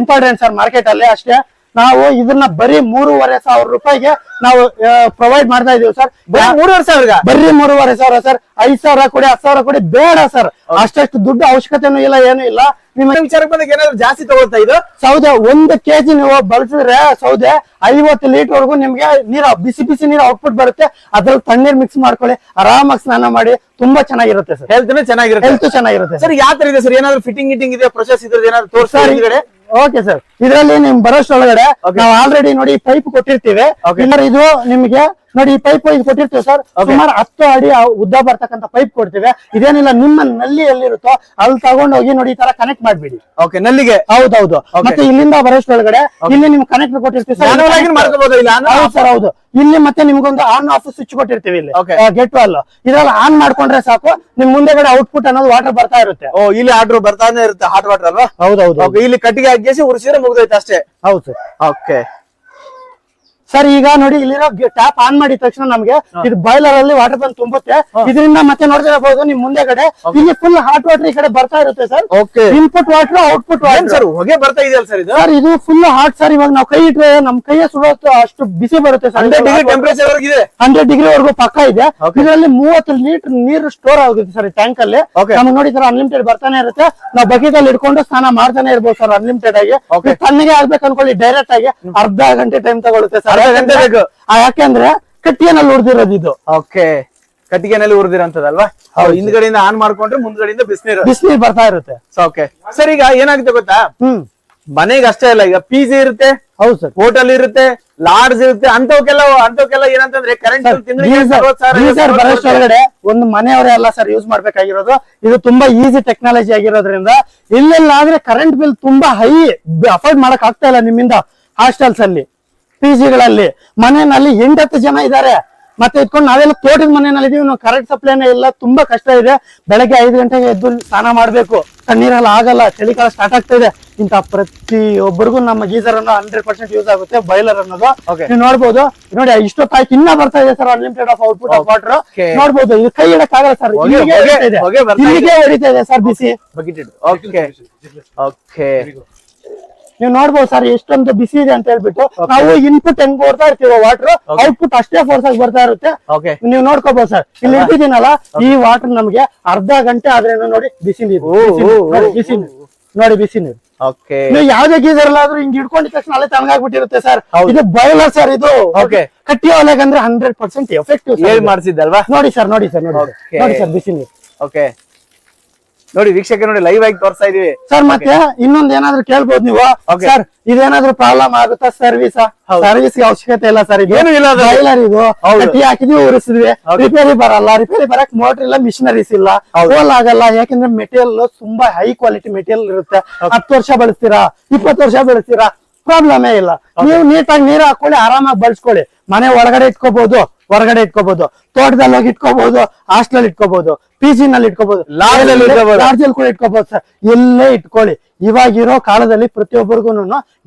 [SPEAKER 2] ಇಂಪಾರ್ಟೆಂಟ್ ಸರ್ ಮಾರ್ಕೆಟ್ ಅಲ್ಲಿ ಅಷ್ಟೇ. ನಾವು ಇದನ್ನ ಬರೀ ಮೂರುವರೆ ಸಾವಿರ ರೂಪಾಯಿಗೆ ನಾವು ಪ್ರೊವೈಡ್ ಮಾಡ್ತಾ ಇದೀವಿ ಸರ್.
[SPEAKER 1] ಬರೀ ಮೂರುವರೆ ಸಾವಿರ
[SPEAKER 2] ಬರೀ ಮೂರುವರೆ ಸಾವಿರ ಸರ್. ಐದ್ ಸಾವಿರ ಕೊಡಿ ಹತ್ತು ಸಾವಿರ ಕೊಡಿ ಬೇಡ ಸರ್. ಅಷ್ಟಷ್ಟು ದುಡ್ಡು ಅವಶ್ಯಕತೆನೂ ಇಲ್ಲ ಏನೂ ಇಲ್ಲ. ನಿಮ್ಮ
[SPEAKER 1] ವಿಚಾರಕ್ಕೆ ಬಂದಾಗ ಏನಾದ್ರು ಜಾಸ್ತಿ ತಗೊಳ್ತಾ ಇದು?
[SPEAKER 2] ಸೌದೆ ಒಂದು ಕೆಜಿ ನೀವು ಬಳಸಿದ್ರೆ ಸೌದೆ ಐವತ್ತು ಲೀಟರ್ ವರೆಗೂ ನಿಮ್ಗೆ ನೀರು ಬಿಸಿ ಬಿಸಿ ನೀರು ಔಟ್ಪುಟ್ ಬರುತ್ತೆ. ಅದ್ರಲ್ಲಿ ತಣ್ಣೀರ್ ಮಿಕ್ಸ್ ಮಾಡ್ಕೊಳ್ಳಿ ಆರಾಮಾಗಿ ಸ್ನಾನ ಮಾಡಿ ತುಂಬಾ ಚೆನ್ನಾಗಿರುತ್ತೆ ಸರ್.
[SPEAKER 1] ಹೆಲ್ತ್ ಚೆನ್ನಾಗಿರುತ್ತೆ.
[SPEAKER 2] ಹೆಲ್ತ್ ಚೆನ್ನಾಗಿರುತ್ತೆ
[SPEAKER 1] ಸರ್. ಯಾವ ತರ ಇದೆ ಸರ್? ಏನಾದ್ರು ಫಿಟ್ಟಿಂಗ್ ಗಿಟ್ಟಿಂಗ್ ಇದೆ ಪ್ರೊಸೆಸ್ ಇದ್ರೆ ಏನಾದ್ರು ತೋರಿಸ್ತಾರೆ
[SPEAKER 2] ಓಕೆ ಸರ್ ಇದರಲ್ಲಿ ನಿಮ್ ಬರೋಷ್ಟೊಳಗಡೆ ನಾವು ಆಲ್ರೆಡಿ ನೋಡಿ ಪೈಪ್ ಕೊಟ್ಟಿರ್ತೀವಿ. ಇದು ನಿಮ್ಗೆ ನೋಡಿ ಈ ಪೈಪ್ ಇದು ಕೊಟ್ಟಿರ್ತೀವಿ ಸರ್. ಸುಮಾರು ಹತ್ತು ಅಡಿ ಉದ್ದ ಬರ್ತಕ್ಕಂತ ಪೈಪ್ ಕೊಡ್ತೀವಿ. ಇದೇನಿಲ್ಲ ನಿಮ್ಮ ನಲ್ಲಿ ಎಲ್ಲಿರುತ್ತೋ ಅಲ್ಲಿ ತಗೊಂಡು ಹೋಗಿ ನೋಡಿ ಈ ತರ ಕನೆಕ್ಟ್ ಮಾಡ್ಬಿಡಿ.
[SPEAKER 1] ಓಕೆ ನಲ್ಲಿಗೆ?
[SPEAKER 2] ಹೌದೌದು. ಮತ್ತೆ ಇಲ್ಲಿಂದ ಬರೋಷ್ಟೊಳಗಡೆ ಇಲ್ಲಿ ನಿಮ್ಗೆ ಕನೆಕ್ಟ್ ಕೊಟ್ಟಿರ್ತೀವಿ ಸರ್. ಹೌದು ಸರ್ ಹೌದು. ಇಲ್ಲಿ ಮತ್ತೆ ನಿಮ್ಗೊಂದು ಆನ್ ಆಫ್ ಸ್ವಿಚ್ ಕೊಟ್ಟಿರ್ತೀವಿ ಇಲ್ಲಿ. ಗೆಟ್ ವಾಲ್ ಇದ್ರಲ್ಲಿ ಆನ್ ಮಾಡ್ಕೊಂಡ್ರೆ ಸಾಕು ನಿಮ್ ಮುಂದೆಗಡೆ ಔಟ್ಪುಟ್ ಅನ್ನೋದು ವಾಟರ್ ಬರ್ತಾ ಇರುತ್ತೆ.
[SPEAKER 1] ಓ ಇಲ್ಲಿ ಆರ್ಡರ್ ಬರ್ತಾನೆ ಇರುತ್ತೆ ಹಾಟ್ ವಾಟರ್ ಅಲ್ವಾ?
[SPEAKER 2] ಹೌದೌದು.
[SPEAKER 1] ಇಲ್ಲಿ ಕಟ್ಟಿಗೆ ಹಾಕಿಸಿ ಉರಿಸಿದ್ರೆ ಮುಗ್ದೈತೆ ಅಷ್ಟೇ.
[SPEAKER 2] ಹೌದು ಸರ್.
[SPEAKER 1] ಓಕೆ
[SPEAKER 2] ಸರ್ ಈಗ ನೋಡಿ ಇಲ್ಲಿರೋ ಟ್ಯಾಪ್ ಆನ್ ಮಾಡಿದ ತಕ್ಷಣ ನಮ್ಗೆ ಇದು ಬಾಯ್ಲರ್ ಅಲ್ಲಿ ವಾಟರ್ ಬಂದ್ ತುಂಬುತ್ತೆ. ಇದರಿಂದ ಮತ್ತೆ ನೋಡ್ತಿರಬಹುದು ನಿಮ್ ಮುಂದೆ ಕಡೆ. ಇಲ್ಲಿ ಫುಲ್ ಹಾಟ್ ವಾಟರ್ ಈ ಕಡೆ ಬರ್ತಾ ಇರುತ್ತೆ sir.
[SPEAKER 1] Okay
[SPEAKER 2] input water output water
[SPEAKER 1] sir ಹೊಗೆ ಬರ್ತಾ ಇದೆಯಲ್ಲ ಸರ್ ಇದು?
[SPEAKER 2] ಸರ್ ಇದು ಫುಲ್ ಹಾಟ್ ಸರ್ ಇವಾಗ ನಾವು ಕೈ ಇಟ್ರೆ ನಮ್ ಕೈಯ ಸುಡೋದು ಅಷ್ಟು ಬಿಸಿ ಬರುತ್ತೆ
[SPEAKER 1] hundred degree
[SPEAKER 2] sir hundred degree ವರೆಗೂ ಪಕ್ಕ ಇದೆ. ಇದರಲ್ಲಿ ಮೂವತ್ತು ಲೀಟರ್ ನೀರು ಸ್ಟೋರ್ ಆಗುತ್ತೆ ಸರ್ ಟ್ಯಾಂಕ್ ಅಲ್ಲಿ. ನಮ್ಗೆ ನೋಡಿ ಸರ್ ಅನ್ಲಿಮಿಟೆಡ್ ಬರ್ತಾನೆ ಇರುತ್ತೆ. ನಾವು ಬಕೆಟ್ ಅಲ್ಲಿ ಇಟ್ಕೊಂಡು ಸ್ನಾನ ಮಾಡ್ತಾನೆ ಇರ್ಬೋದು ಸರ್ ಅನ್ಲಿಮಿಟೆಡ್ ಆಗಿ. ತಣ್ಣಗೆ ಆಗ್ಬೇಕು ಅನ್ಕೊಳ್ಳಿ ಡೈರೆಕ್ಟ್ ಆಗಿ ಅರ್ಧ ಗಂಟೆ ಟೈಮ್ ತಗೊಳುತ್ತೆ ಸರ್.
[SPEAKER 1] ಗಂಟೆ ಬೇಕು.
[SPEAKER 2] ಯಾಕೆಂದ್ರೆ ಕಟ್ಟಿಗೆನಲ್ಲಿ ಉಡ್ದಿರೋದು ಇದು.
[SPEAKER 1] ಓಕೆ. ಕಟ್ಟಿಗೆನಲ್ಲಿ ಉರಿದಿರಂತದಲ್ವಾ? ಹಿಂದ್ಗಡೆಯಿಂದ ಆನ್ ಮಾಡ್ಕೊಂಡ್ರೆ ಮುಂದ್ಗಡೆಯಿಂದ ಬಿಸಿನೀರು.
[SPEAKER 2] ಬಿಸಿನೀರ್ ಬರ್ತಾ ಇರುತ್ತೆ.
[SPEAKER 1] ಓಕೆ ಸರ್ ಈಗ ಏನಾಗುತ್ತೆ ಗೊತ್ತಾ?
[SPEAKER 2] ಹ್ಮ್.
[SPEAKER 1] ಮನೆಗೆ ಅಷ್ಟೇ ಅಲ್ಲ ಈಗ ಪಿ ಜಿ ಇರುತ್ತೆ
[SPEAKER 2] ಹೌದು ಸರ್.
[SPEAKER 1] ಹೋಟೆಲ್ ಇರುತ್ತೆ ಲಾಡ್ಜ್ ಇರುತ್ತೆ ಅಂತವಕ್ಕೆಲ್ಲ ಅಂತವಕ್ಕೆಲ್ಲ ಏನಂತಂದ್ರೆ ಕರೆಂಟ್
[SPEAKER 2] ಒಳಗಡೆ ಒಂದು ಮನೆಯವರೇ ಅಲ್ಲ ಸರ್ ಯೂಸ್ ಮಾಡ್ಬೇಕಾಗಿರೋದು. ಇದು ತುಂಬಾ ಈಸಿ ಟೆಕ್ನಾಲಜಿ ಆಗಿರೋದ್ರಿಂದ ಇಲ್ಲೆಲ್ಲ ಆದ್ರೆ ಕರೆಂಟ್ ಬಿಲ್ ತುಂಬಾ ಹೈ ಅಫೋರ್ಡ್ ಮಾಡಕ್ ಆಗ್ತಾ ಇಲ್ಲ ನಿಮ್ಮಿಂದ ಹಾಸ್ಟೆಲ್ಸ್ ಅಲ್ಲಿ. ಪಿ ಜಿಗಳಲ್ಲಿ ಮನೆಯಲ್ಲಿ ಎಂಟತ್ತು ಜನ ಇದ್ದಾರೆ. ಮತ್ತೆ ಇಟ್ಕೊಂಡು ನಾವೆಲ್ಲ ತೋಟದ ಮನೆಯಲ್ಲಿ ಇದೀವಿ. ನಾವು ಕರೆಂಟ್ ಸಪ್ಲೈನೇ ಇಲ್ಲ. ತುಂಬಾ ಕಷ್ಟ ಇದೆ. ಬೆಳಗ್ಗೆ ಐದು ಗಂಟೆಗೆ ಎದ್ದು ಸ್ನಾನ ಮಾಡ್ಬೇಕು. ತಣ್ಣೀರೆಲ್ಲ ಆಗಲ್ಲ. ಚಳಿಗಾಲ ಸ್ಟಾರ್ಟ್ ಆಗ್ತಾ ಇದೆ. ಇಂತ ಪ್ರತಿ ಒಬ್ಬರಿಗೂ ನಮ್ಮ ಗೀಸರ್ ಅನ್ನೋ ಹಂಡ್ರೆಡ್ ಪರ್ಸೆಂಟ್ ಯೂಸ್ ಆಗುತ್ತೆ. ಬಾಯ್ಲರ್ ಅನ್ನೋದು. ನೀವು ನೋಡ್ಬೋದು. ನೋಡಿ ಇಷ್ಟೊತ್ತಾಯ್ತು. ಇನ್ನ ಬರ್ತಾ ಇದೆ sir unlimited of output of water. ನೋಡ್ಬೋದು. ಇದು ಕೈ ಇಡಕ್ ಆಗಲ್ಲ ಸರ್ ಇಲ್ಲಿಗೆ ಹೊಡಿತಾ ಇದೆ. ಸರ್ ಬಿಸಿ.
[SPEAKER 1] ಓಕೆ
[SPEAKER 2] ನೀವು ನೋಡ್ಬೋದು ಸರ್ ಎಷ್ಟೊಂದು ಬಿಸಿ ಇದೆ ಅಂತ ಹೇಳ್ಬಿಟ್ಟು ನಾವು ಇನ್ಪುಟ್ ಹೆಂಗ್ ಕೊಡ್ತಾ ಇರ್ತೀವಿ ವಾಟರ್ ಔಟ್ಪುಟ್ ಅಷ್ಟೇ ಫೋರ್ಸ್ ಆಗಿ ಬರ್ತಾ ಇರುತ್ತೆ. ನೀವು ನೋಡ್ಕೋಬಹುದು ಸರ್. ಇಲ್ಲಿ ಇಟ್ಟಿದ್ದೀನಲ್ಲ ಈ ವಾಟರ್ ನಮ್ಗೆ ಅರ್ಧ ಗಂಟೆ ಆದ್ರೆ ನೋಡಿ ಬಿಸಿ ನೀರು. ಬಿಸಿ ನೀರು. ನೋಡಿ ಬಿಸಿ ನೀರು. ನೀವು ಯಾವ್ದೇ ಗೀಸರ್ ಆದ್ರೂ ಹಿಂಗ್ ಹಿಡ್ಕೊಂಡಿದ ತಕ್ಷಣ ಅಲ್ಲೇ ತಣ್ಣಗಾಗ್ಬಿಟ್ಟಿರುತ್ತೆ ಸರ್. ಇದು ಬಾಯ್ಲರ್ ಸರ್ ಇದು. ಕಟ್ಟಿ ಒಲೆಗೆ ಅಂದ್ರೆ ಹಂಡ್ರೆಡ್ ಪರ್ಸೆಂಟ್ ಎಫೆಕ್ಟಿವ್
[SPEAKER 1] ಮಾಡಿಸಿದ್ದಲ್ವಾ ಮಾಡ್ಸಿದ್ದಲ್ವಾ?
[SPEAKER 2] ನೋಡಿ ಸರ್ ನೋಡಿ ಸರ್ ನೋಡಿ ನೋಡಿ ಸರ್ ಬಿಸಿ ನೀರು.
[SPEAKER 1] ಓಕೆ ನೋಡಿ ವೀಕ್ಷಕ ನೋಡಿ ಲೈವ್ ಆಗಿ ತೋರಿಸ್ತಾ ಇದೀವಿ.
[SPEAKER 2] ಸರ್ ಮತ್ತೆ ಇನ್ನೊಂದ್ ಏನಾದ್ರು ಕೇಳ್ಬೋದು ನೀವು. ಸರ್ ಇದೇನಾದ್ರು ಪ್ರಾಬ್ಲಮ್ ಆಗುತ್ತಾ ಸರ್ವಿಸ್. ಸರ್ವಿಸ್ ಅವಶ್ಯಕತೆ ಇಲ್ಲ ಸರ್ ಇದು.
[SPEAKER 1] ಏನು ಇಲ್ಲ
[SPEAKER 2] ಟ್ರೈಲರ್ ಇದು. ಕಟ್ಟಿ ಹಾಕಿದ್ವಿ ಉರಿಸಿದ್ವಿ. ರಿಪೇರಿ ಬರಲ್ಲ. ರಿಪೇರಿ ಬರಕ್ ಮೋಟರ್ ಇಲ್ಲ ಮಿಷನರೀಸ್ ಇಲ್ಲ. ಹೋಲ್ ಆಗಲ್ಲ. ಯಾಕಂದ್ರೆ ಮೆಟೀರಿಯಲ್ ತುಂಬಾ ಹೈ ಕ್ವಾಲಿಟಿ ಮೆಟೀರಿಯಲ್ ಇರುತ್ತೆ. ಹತ್ತು ವರ್ಷ ಬಳಸ್ತೀರಾ? ಇಪ್ಪತ್ತು ವರ್ಷ ಬಳಸ್ತೀರಾ? ಪ್ರಾಬ್ಲಮೇ ಇಲ್ಲ. ನೀವು ನೀಟಾಗಿ ನೀರು ಹಾಕೊಳ್ಳಿ ಆರಾಮಾಗಿ ಬಳಸ್ಕೊಳ್ಳಿ. ಮನೆ ಒಳಗಡೆ ಇಟ್ಕೋಬಹುದು ಹೊರಗಡೆ ಇಟ್ಕೋಬಹುದು ತೋಟದಲ್ಲಿ ಹೋಗಿ ಇಟ್ಕೋಬಹುದು ಹಾಸ್ಟೆಲ್ ಇಟ್ಕೋಬಹುದು ಪಿ ಜಿ ನಲ್ಲಿ ಇಟ್ಕೋಬಹುದು ಲಾಡ್ಜಲ್ಲಿ ಕೂಡ ಇಟ್ಕೋಬಹುದು ಸರ್. ಎಲ್ಲೇ ಇಟ್ಕೊಳ್ಳಿ. ಇವಾಗಿರೋ ಕಾಲದಲ್ಲಿ ಪ್ರತಿಯೊಬ್ಬರಿಗೂ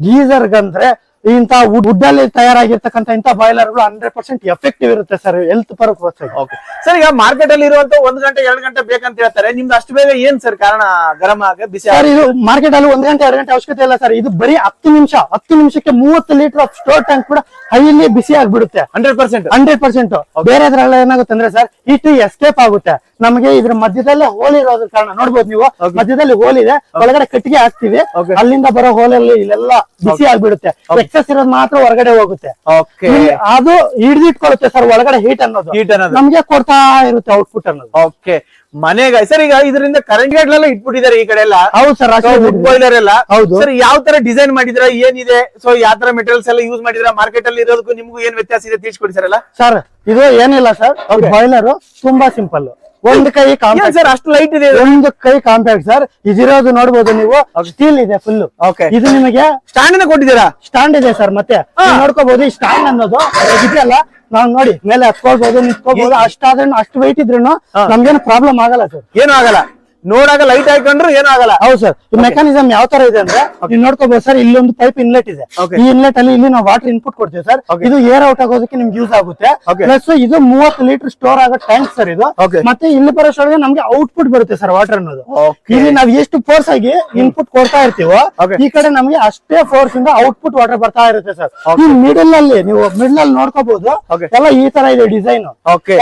[SPEAKER 2] ಗೀಸರ್ ಗಂದ್ರೆ ಇಂತ ವುಡ್ ಅಲ್ಲಿ ತಯಾರಾಗಿರ್ತಕ್ಕಂಥ ಇಂತ ಬಾಯ್ಲರ್ಗಳು ಹಂಡ್ರೆಡ್ ಪರ್ಸೆಂಟ್ ಎಫೆಕ್ಟಿವ್ ಇರುತ್ತೆ sir health purpose
[SPEAKER 1] okay sir ಈಗ ಮಾರ್ಕೆಟ್ ಅಲ್ಲಿ ಇರುವಂತ ಒಂದ್ ಗಂಟೆ ಎರಡ್ ಗಂಟೆ ಬೇಕಂತ ಹೇಳ್ತಾರೆ. ನಿಮ್ದು ಅಷ್ಟು ಬೇಗ ಏನ್ ಸರ್ ಕಾರಣ ಗರಂ ಆಗ ಬಿಸಿ
[SPEAKER 2] ಸರ್ ಇದು ಮಾರ್ಕೆಟ್ ಅಲ್ಲಿ ಒಂದ್ ಗಂಟೆ ಎರಡು ಗಂಟೆ ಅವಶ್ಯಕತೆ ಇಲ್ಲ ಸರ್ ಇದು ಬರೀ ಹತ್ತು ನಿಮಿಷ ಹತ್ತು ನಿಮಿಷಕ್ಕೆ ಮೂವತ್ತು ಲೀಟರ್ ಆಫ್ ಸ್ಟೋರ್ ಟ್ಯಾಂಕ್ ಕೂಡ ಹೈಲಿ ಬಿಸಿ ಆಗ್ಬಿಡುತ್ತೆ.
[SPEAKER 1] Hundred percent?
[SPEAKER 2] Hundred percent. ಬೇರೆದ್ರಲ್ಲಿ ಏನಾಗುತ್ತೆ ಅಂದ್ರೆ ಸರ್ ಇಷ್ಟು ಎಸ್ಕೇಪ್ ಆಗುತ್ತೆ. ನಮಗೆ ಇದ್ರ ಮಧ್ಯದಲ್ಲೇ ಹೋಲ್ ಇರೋದ್ರ ಕಾರಣ ನೋಡ್ಬೋದು ನೀವು. ಮಧ್ಯದಲ್ಲಿ ಹೋಲ್ ಇದೆ ಒಳಗಡೆ ಕಟ್ಟಿಗೆ ಹಾಕ್ತಿವಿ. ಅಲ್ಲಿಂದ ಬರೋ ಹೋಲಲ್ಲಿ ಇಲ್ಲೆಲ್ಲ ಬಿಸಿ ಆಗ್ಬಿಡುತ್ತೆ. ಎಕ್ಸಸ್ ಇರೋದು ಮಾತ್ರ ಹೊರಗಡೆ ಹೋಗುತ್ತೆ. ಅದು ಹಿಡಿದಿಟ್ಕೊಳ್ಳುತ್ತೆ ಸರ್ ಒಳಗಡೆ ಹೀಟ್ ಅನ್ನೋದು.
[SPEAKER 1] ಹೀಟ್ ಅನ್ನೋದು.
[SPEAKER 2] ನಮ್ಗೆ ಕೊಡ್ತಾ ಇರುತ್ತೆ ಔಟ್ಪುಟ್ ಅನ್ನೋದು.
[SPEAKER 1] ಓಕೆ ಮನೆಗೆ ಸರ್ ಈಗ ಇದರಿಂದ ಕರೆಂಟ್ ಗೇಟ್ಲೆಲ್ಲ ಇಟ್ಬಿಟ್ಟಿದ್ದಾರೆ ಈ ಕಡೆ ಎಲ್ಲ.
[SPEAKER 2] ಹೌದು ಸರ್
[SPEAKER 1] ವುಡ್ ಬಾಯ್ಲರ್ ಎಲ್ಲ.
[SPEAKER 2] ಹೌದು.
[SPEAKER 1] ಸರ್ ಯಾವ ತರ ಡಿಸೈನ್ ಮಾಡಿದ್ರ ಏನಿದೆ? ಸೊ ಯಾವ ತರ ಮೆಟೀರಿಯಲ್ಸ್ ಎಲ್ಲ ಯೂಸ್ ಮಾಡಿದ್ರ ಮಾರ್ಕೆಟ್ ಅಲ್ಲಿ ಇರೋದಕ್ಕೂ ನಿಮ್ಗೂ ಏನ್ ವ್ಯತ್ಯಾಸ ಇದೆ? ತಿಳಿಸ್ಕೊಡಿ ಸರ್ ಎಲ್ಲ.
[SPEAKER 2] ಸರ್ ಇದು ಏನಿಲ್ಲ ಸರ್ ಬಾಯ್ಲರ್ ತುಂಬಾ ಸಿಂಪಲ್ ಒಂದ್ ಕೈ ಕಾಂಪ್ಯಾಕ್ಟ್
[SPEAKER 1] ಸರ್ ಅಷ್ಟು ಲೈಟ್ ಇದೆ?
[SPEAKER 2] ಒಂದು ಕೈ ಕಾಂಪ್ಯಾಕ್ಟ್ ಸರ್ ಇದಿರೋದು ನೋಡಬಹುದು ನೀವು. ಸ್ಟೀಲ್ ಇದೆ ಫುಲ್
[SPEAKER 1] ಓಕೆ
[SPEAKER 2] ಇದು ನಿಮಗೆ
[SPEAKER 1] ಸ್ಟ್ಯಾಂಡ್ ಕೊಟ್ಟಿದ್ದೀರಾ?
[SPEAKER 2] ಸ್ಟ್ಯಾಂಡ್ ಇದೆ ಸರ್ ಮತ್ತೆ. ನೋಡ್ಕೋಬಹುದು ಈ ಸ್ಟ್ಯಾಂಡ್ ಅನ್ನೋದು. ಇದೆಯಲ್ಲ ನಾವ್ ನೋಡಿ ಮೇಲೆ ಹತ್ಕೊಳ್ಬಹುದು ನಿಂತ್ಕೋಬಹುದು ಅಷ್ಟಾದ್ರೂ ಅಷ್ಟು ವೈಟ್ ಇದ್ರು ನಮ್ಗೇನು ಪ್ರಾಬ್ಲಮ್ ಆಗಲ್ಲ ಸರ್
[SPEAKER 1] ಏನು ಆಗಲ್ಲ? ನೋಡಾಗ ಲೈಟ್ ಹಾಕೊಂಡ್ರು ಏನಾಗಲ್ಲ ಆಗಲ್ಲ.
[SPEAKER 2] ಹೌದು ಸರ್. ಈ ಮೆಕಾನಿಸಮ್ ಯಾವ ತರ ಇದೆ ಅಂದ್ರೆ ನೀವು ನೋಡ್ಕೋಬಹುದು ಸರ್ ಒಂದು ಪೈಪ್ ಇನ್ಲೆಟ್ ಇದೆ. ಈ ಇನ್ಲೆಟ್ ಅಲ್ಲಿ ಇಲ್ಲಿ ನಾವು ವಾಟರ್ ಇನ್ಪುಟ್ ಕೊಡ್ತೀವಿ ಸರ್. ಇದು ಏರ್ ಔಟ್ ಆಗೋದಕ್ಕೆ ನಿಮ್ಗೆ ಯೂಸ್ ಆಗುತ್ತೆ. ಪ್ಲಸ್ ಇದು ಮೂವತ್ತು ಲೀಟರ್ ಸ್ಟೋರ್ ಆಗೋ ಟ್ಯಾಂಕ್ ಸರ್ ಇದು. ಮತ್ತೆ ಇಲ್ಲಿ ಬರೋಷ್ಟೊಳಗೆ ನಮ್ಗೆ ಔಟ್ಪುಟ್ ಬರುತ್ತೆ ಸರ್ ವಾಟರ್ ಅನ್ನೋದು. ಇಲ್ಲಿ ನಾವು ಎಷ್ಟು ಫೋರ್ಸ್ ಆಗಿ ಇನ್ಪುಟ್ ಕೊಡ್ತಾ ಇರ್ತೀವೋ ಈ ಕಡೆ ನಮ್ಗೆ ಅಷ್ಟೇ ಫೋರ್ಸ್ ಇಂದ ಔಟ್ಪುಟ್ ವಾಟರ್ ಬರ್ತಾ ಇರುತ್ತೆ ಸರ್. ಈ ಮಿಡಲ್ ಅಲ್ಲಿ ನೀವು ಮಿಡಲ್ ಅಲ್ಲಿ ನೋಡ್ಕೋಬಹುದು. ಎಲ್ಲ ಈ ತರ ಇದೆ ಡಿಸೈನ್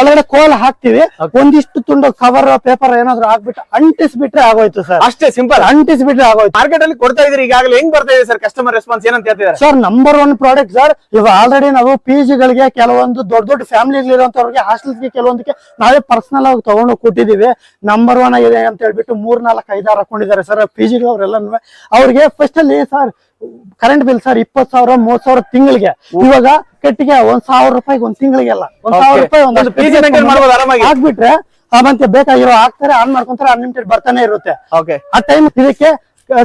[SPEAKER 2] ಒಳಗಡೆ ಕೋಲ್ ಹಾಕ್ತಿವಿ. ಒಂದಿಷ್ಟು ತುಂಡು ಕವರ್ ಪೇಪರ್ ಏನಾದ್ರು ಹಾಕ್ಬಿಟ್ಟು ಅಂಟಿಸ್ಬಿಟ್ರೆ ಆಗೋಯ್ತು ಸರ್.
[SPEAKER 1] ಅಷ್ಟೇ ಸಿಂಪಲ್
[SPEAKER 2] ಅಂಟಿಸ್ಬಿಟ್ರೆ ಆಗೋಯ್ತು.
[SPEAKER 1] ಮಾರ್ಕೆಟ್ ಅಲ್ಲಿ ಕೊಡ್ತಾ ಇದ್ರಿ ಈಗಾಗಲೇ ಹೆಂಗ್ ಬರ್ತಾ ಇದೆ ಸರ್ ಕಸ್ಟಮರ್ ರೆಸ್ಪಾನ್ಸ್ ಏನಂತ ಹೇಳ್ತಿದ್ದಾರೆ?
[SPEAKER 2] Sir number one product sir ಇವಾಗ ಆಲ್ರೆಡಿ ನಾವು ಪಿ ಗಳಿಗೆ ಕೆಲವೊಂದು ದೊಡ್ಡ ದೊಡ್ಡ ಫ್ಯಾಮಿಲಿ ಇರುವಂತವ್ರಿಗೆ ಹಾಸ್ಟೆಲ್ಸ್ಗೆ ಕೆಲವೊಂದಕ್ಕೆ ನಾವೇ ಪರ್ಸನಲ್ ಆಗಿ ತಗೊಂಡು ಕೊಟ್ಟಿದ್ದೀವಿ. ನಂಬರ್ ಒನ್ ಆಗಿದೆ ಅಂತ ಹೇಳ್ಬಿಟ್ಟು ಮೂರ್ ನಾಲ್ಕು ಐದಾರು ಹಾಕೊಂಡಿದ್ದಾರೆ ಸರ್. ಪಿ ಜಿ ಅವರೆಲ್ಲ ಅವ್ರಿಗೆ ಫಸ್ಟ್ ಅಲ್ಲಿ ಸರ್ ಕರೆಂಟ್ ಬಿಲ್ ಸರ್ ಇಪ್ಪತ್ ಸಾವಿರ ಮೂವತ್ ಸಾವಿರ ತಿಂಗಳಿಗೆ. ಇವಾಗ ಕಟ್ಟಿಗೆ ಒಂದ್ ಸಾವಿರ ರೂಪಾಯಿಗೆ ಒಂದ್ ತಿಂಗಳಿಗೆಲ್ಲ ಒಂದ್ ಸಾವಿರ. ರೂಪಾಯಿ
[SPEAKER 1] ಒಂದು
[SPEAKER 2] ಒಂದ್ ಮತ್ತೆ ಬೇಕಾಗಿರೋ ಹಾಕ್ತಾರೆ ಆನ್ ಮಾಡ್ಕೊಂತಾರೆ ಅನ್ಲಿಮಿಟೆಡ್ ಬರ್ತಾನೆ ಇರುತ್ತೆ.
[SPEAKER 1] ಓಕೆ
[SPEAKER 2] ಆ ಟೈಮ್ ಇದಕ್ಕೆ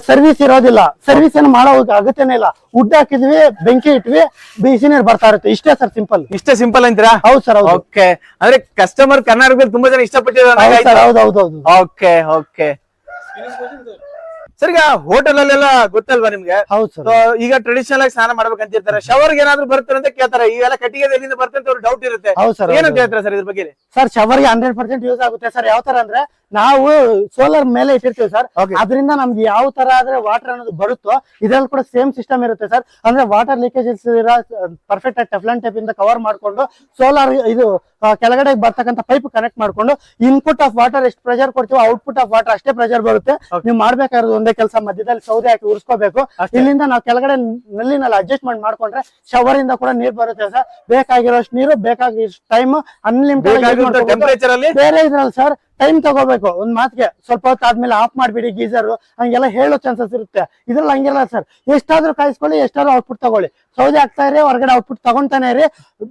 [SPEAKER 2] ಸರ್ವಿಸ್ ಇರೋದಿಲ್ಲ. ಸರ್ವಿಸ್ ಏನು ಮಾಡೋ ಅಗತ್ಯನೇ ಇಲ್ಲ. ಉಡ್ ಹಾಕಿದ್ವಿ ಬೆಂಕಿ ಇಟ್ವಿ ಬಿಸಿ ನೀರು ಬರ್ತಾ ಇರುತ್ತೆ. ಇಷ್ಟೇ ಸರ್ ಸಿಂಪಲ್
[SPEAKER 1] ಇಷ್ಟೇ ಸಿಂಪಲ್ ಅಂತೀರಾ?
[SPEAKER 2] ಹೌದು ಸರ್ ಹೌದು.
[SPEAKER 1] ಓಕೆ ಅಂದ್ರೆ ಕಸ್ಟಮರ್ ಕರ್ನಾಟಕದಲ್ಲಿ ತುಂಬಾ ಜನ ಇಷ್ಟಪಟ್ಟಿದ್ದಾರೆ
[SPEAKER 2] ಸರ್ ಹೌದು ಹೌದು ಹೌದು
[SPEAKER 1] ಓಕೆ ಓಕೆ ಸರ್ ಈಗ ಹೋಟೆಲ್ ಅಲ್ಲೆಲ್ಲ ಗೊತ್ತಲ್ವಾ ನಿಮ್ಗೆ?
[SPEAKER 2] ಹೌದು ಸರ್.
[SPEAKER 1] So, ಈಗ ಟ್ರೆಡಿಷನಲ್ ಆಗಿ ಸ್ನಾನ ಮಾಡ್ಬೇಕಂತ ಇರ್ತಾರೆ ಶವರ್ ಏನಾದ್ರು ಬರ್ತಾರೆ ಅಂತ ಕೇಳ್ತಾರೆ. ಇವೆಲ್ಲ ಕಟ್ಟಿಗೆ ಎಲ್ಲಿಂದ ಅಂತ ಅವ್ರು ಡೌಟ್ ಇರುತ್ತೆ.
[SPEAKER 2] ಹೌದು ಸರ್
[SPEAKER 1] ಏನಂತ ಹೇಳ್ತಾರೆ ಸರ್ ಇದ್ರ ಬಗ್ಗೆ?
[SPEAKER 2] ಸರ್ ಶವರ್ಗೆ ಹಂಡ್ರೆಡ್ ಪರ್ಸೆಂಟ್ ಯೂಸ್ ಆಗುತ್ತೆ ಸರ್. ಯಾವ ತರ ಅಂದ್ರೆ ನಾವು ಸೋಲಾರ್ ಮೇಲೆ ಇಟ್ಟಿರ್ತೀವಿ ಸರ್.
[SPEAKER 1] Okay.
[SPEAKER 2] ಅದರಿಂದ ನಮ್ಗೆ ಯಾವ ತರ ಆದ್ರೆ ವಾಟರ್ ಅನ್ನೋದು ಬರುತ್ತೋ ಇದ್ರಲ್ಲಿ ಕೂಡ ಸೇಮ್ ಸಿಸ್ಟಮ್ ಇರುತ್ತೆ ಸರ್. ಅಂದ್ರೆ ವಾಟರ್ ಲೀಕೇಜ್ ಇರೋ ಪರ್ಫೆಕ್ಟ್ ಆಗಿ ಟೆಫ್ಲನ್ ಟೈಪ್ ಇಂದ ಕವರ್ ಮಾಡ್ಕೊಂಡು ಸೋಲಾರ್ ಇದು ಆ, ಕೆಳಗಡೆ ಬರ್ತಕ್ಕಂಥ ಪೈಪ್ ಕನೆಕ್ಟ್ ಮಾಡ್ಕೊಂಡು ಇನ್ಪುಟ್ ಆಫ್ ವಾಟರ್ ಎಷ್ಟು ಪ್ರೆಷರ್ ಕೊಡ್ತೀವೋ ಔಟ್ಪುಟ್ ಆಫ್ ವಾಟರ್ ಅಷ್ಟೇ ಪ್ರೆಷರ್ ಬರುತ್ತೆ. ನೀವು ಮಾಡ್ಬೇಕಾಗಿರೋದು ಒಂದೇ ಒಂದೇ ಕೆಲಸ ಮಧ್ಯದಲ್ಲಿ ಸೌದೆ ಹಾಕಿ ಉರ್ಸ್ಕೋಬೇಕು. ಇಲ್ಲಿಂದ ನಾವು ಕೆಳಗಡೆ ನಲ್ಲಿನಲ್ಲಿ ಅಡ್ಜಸ್ಟ್ಮೆಂಟ್ ಮಾಡ್ಕೊಂಡ್ರೆ ಶವರ್ ಇಂದ ಕೂಡ ನೀರ್ ಬರುತ್ತೆ ಸರ್. ಬೇಕಾಗಿರೋಷ್ಟು ನೀರು ಬೇಕಾಗಿರೋಷ್ಟು ಟೈಮ್ ಅನ್ಲಿಮಿಟೆಡ್
[SPEAKER 1] ಟೆಂಪರೇಚರ್ ಅಲ್ಲಿ?
[SPEAKER 2] ಬೇರೆ ಇದ್ರಲ್ಲ ಸರ್ ಟೈಮ್ ತಗೋಬೇಕು. ಒಂದ್ ಮಾತಿಗೆ ಸ್ವಲ್ಪ ಹೊತ್ತು ಆದ್ಮೇಲೆ ಆಫ್ ಮಾಡ್ಬಿಡಿ ಗೀಸರ್ ಹಂಗೆಲ್ಲ ಹೇಳೋ ಚಾನ್ಸಸ್ ಇರುತ್ತೆ. ಇದ್ರಲ್ಲಿ ಹಂಗಿಲ್ಲ ಸರ್ ಎಷ್ಟಾದ್ರೂ ಕಾಯಿಸ್ಕೊಳ್ಳಿ ಎಷ್ಟಾದ್ರೂ ಔಟ್ಪುಟ್ ತಗೊಳ್ಳಿ. ಸೌದೆ ಆಗ್ತಾ ಇರಿ ಹೊರಗಡೆ ಔಟ್ಪುಟ್ ತಗೊಂತಾನೆ ಇರಿ.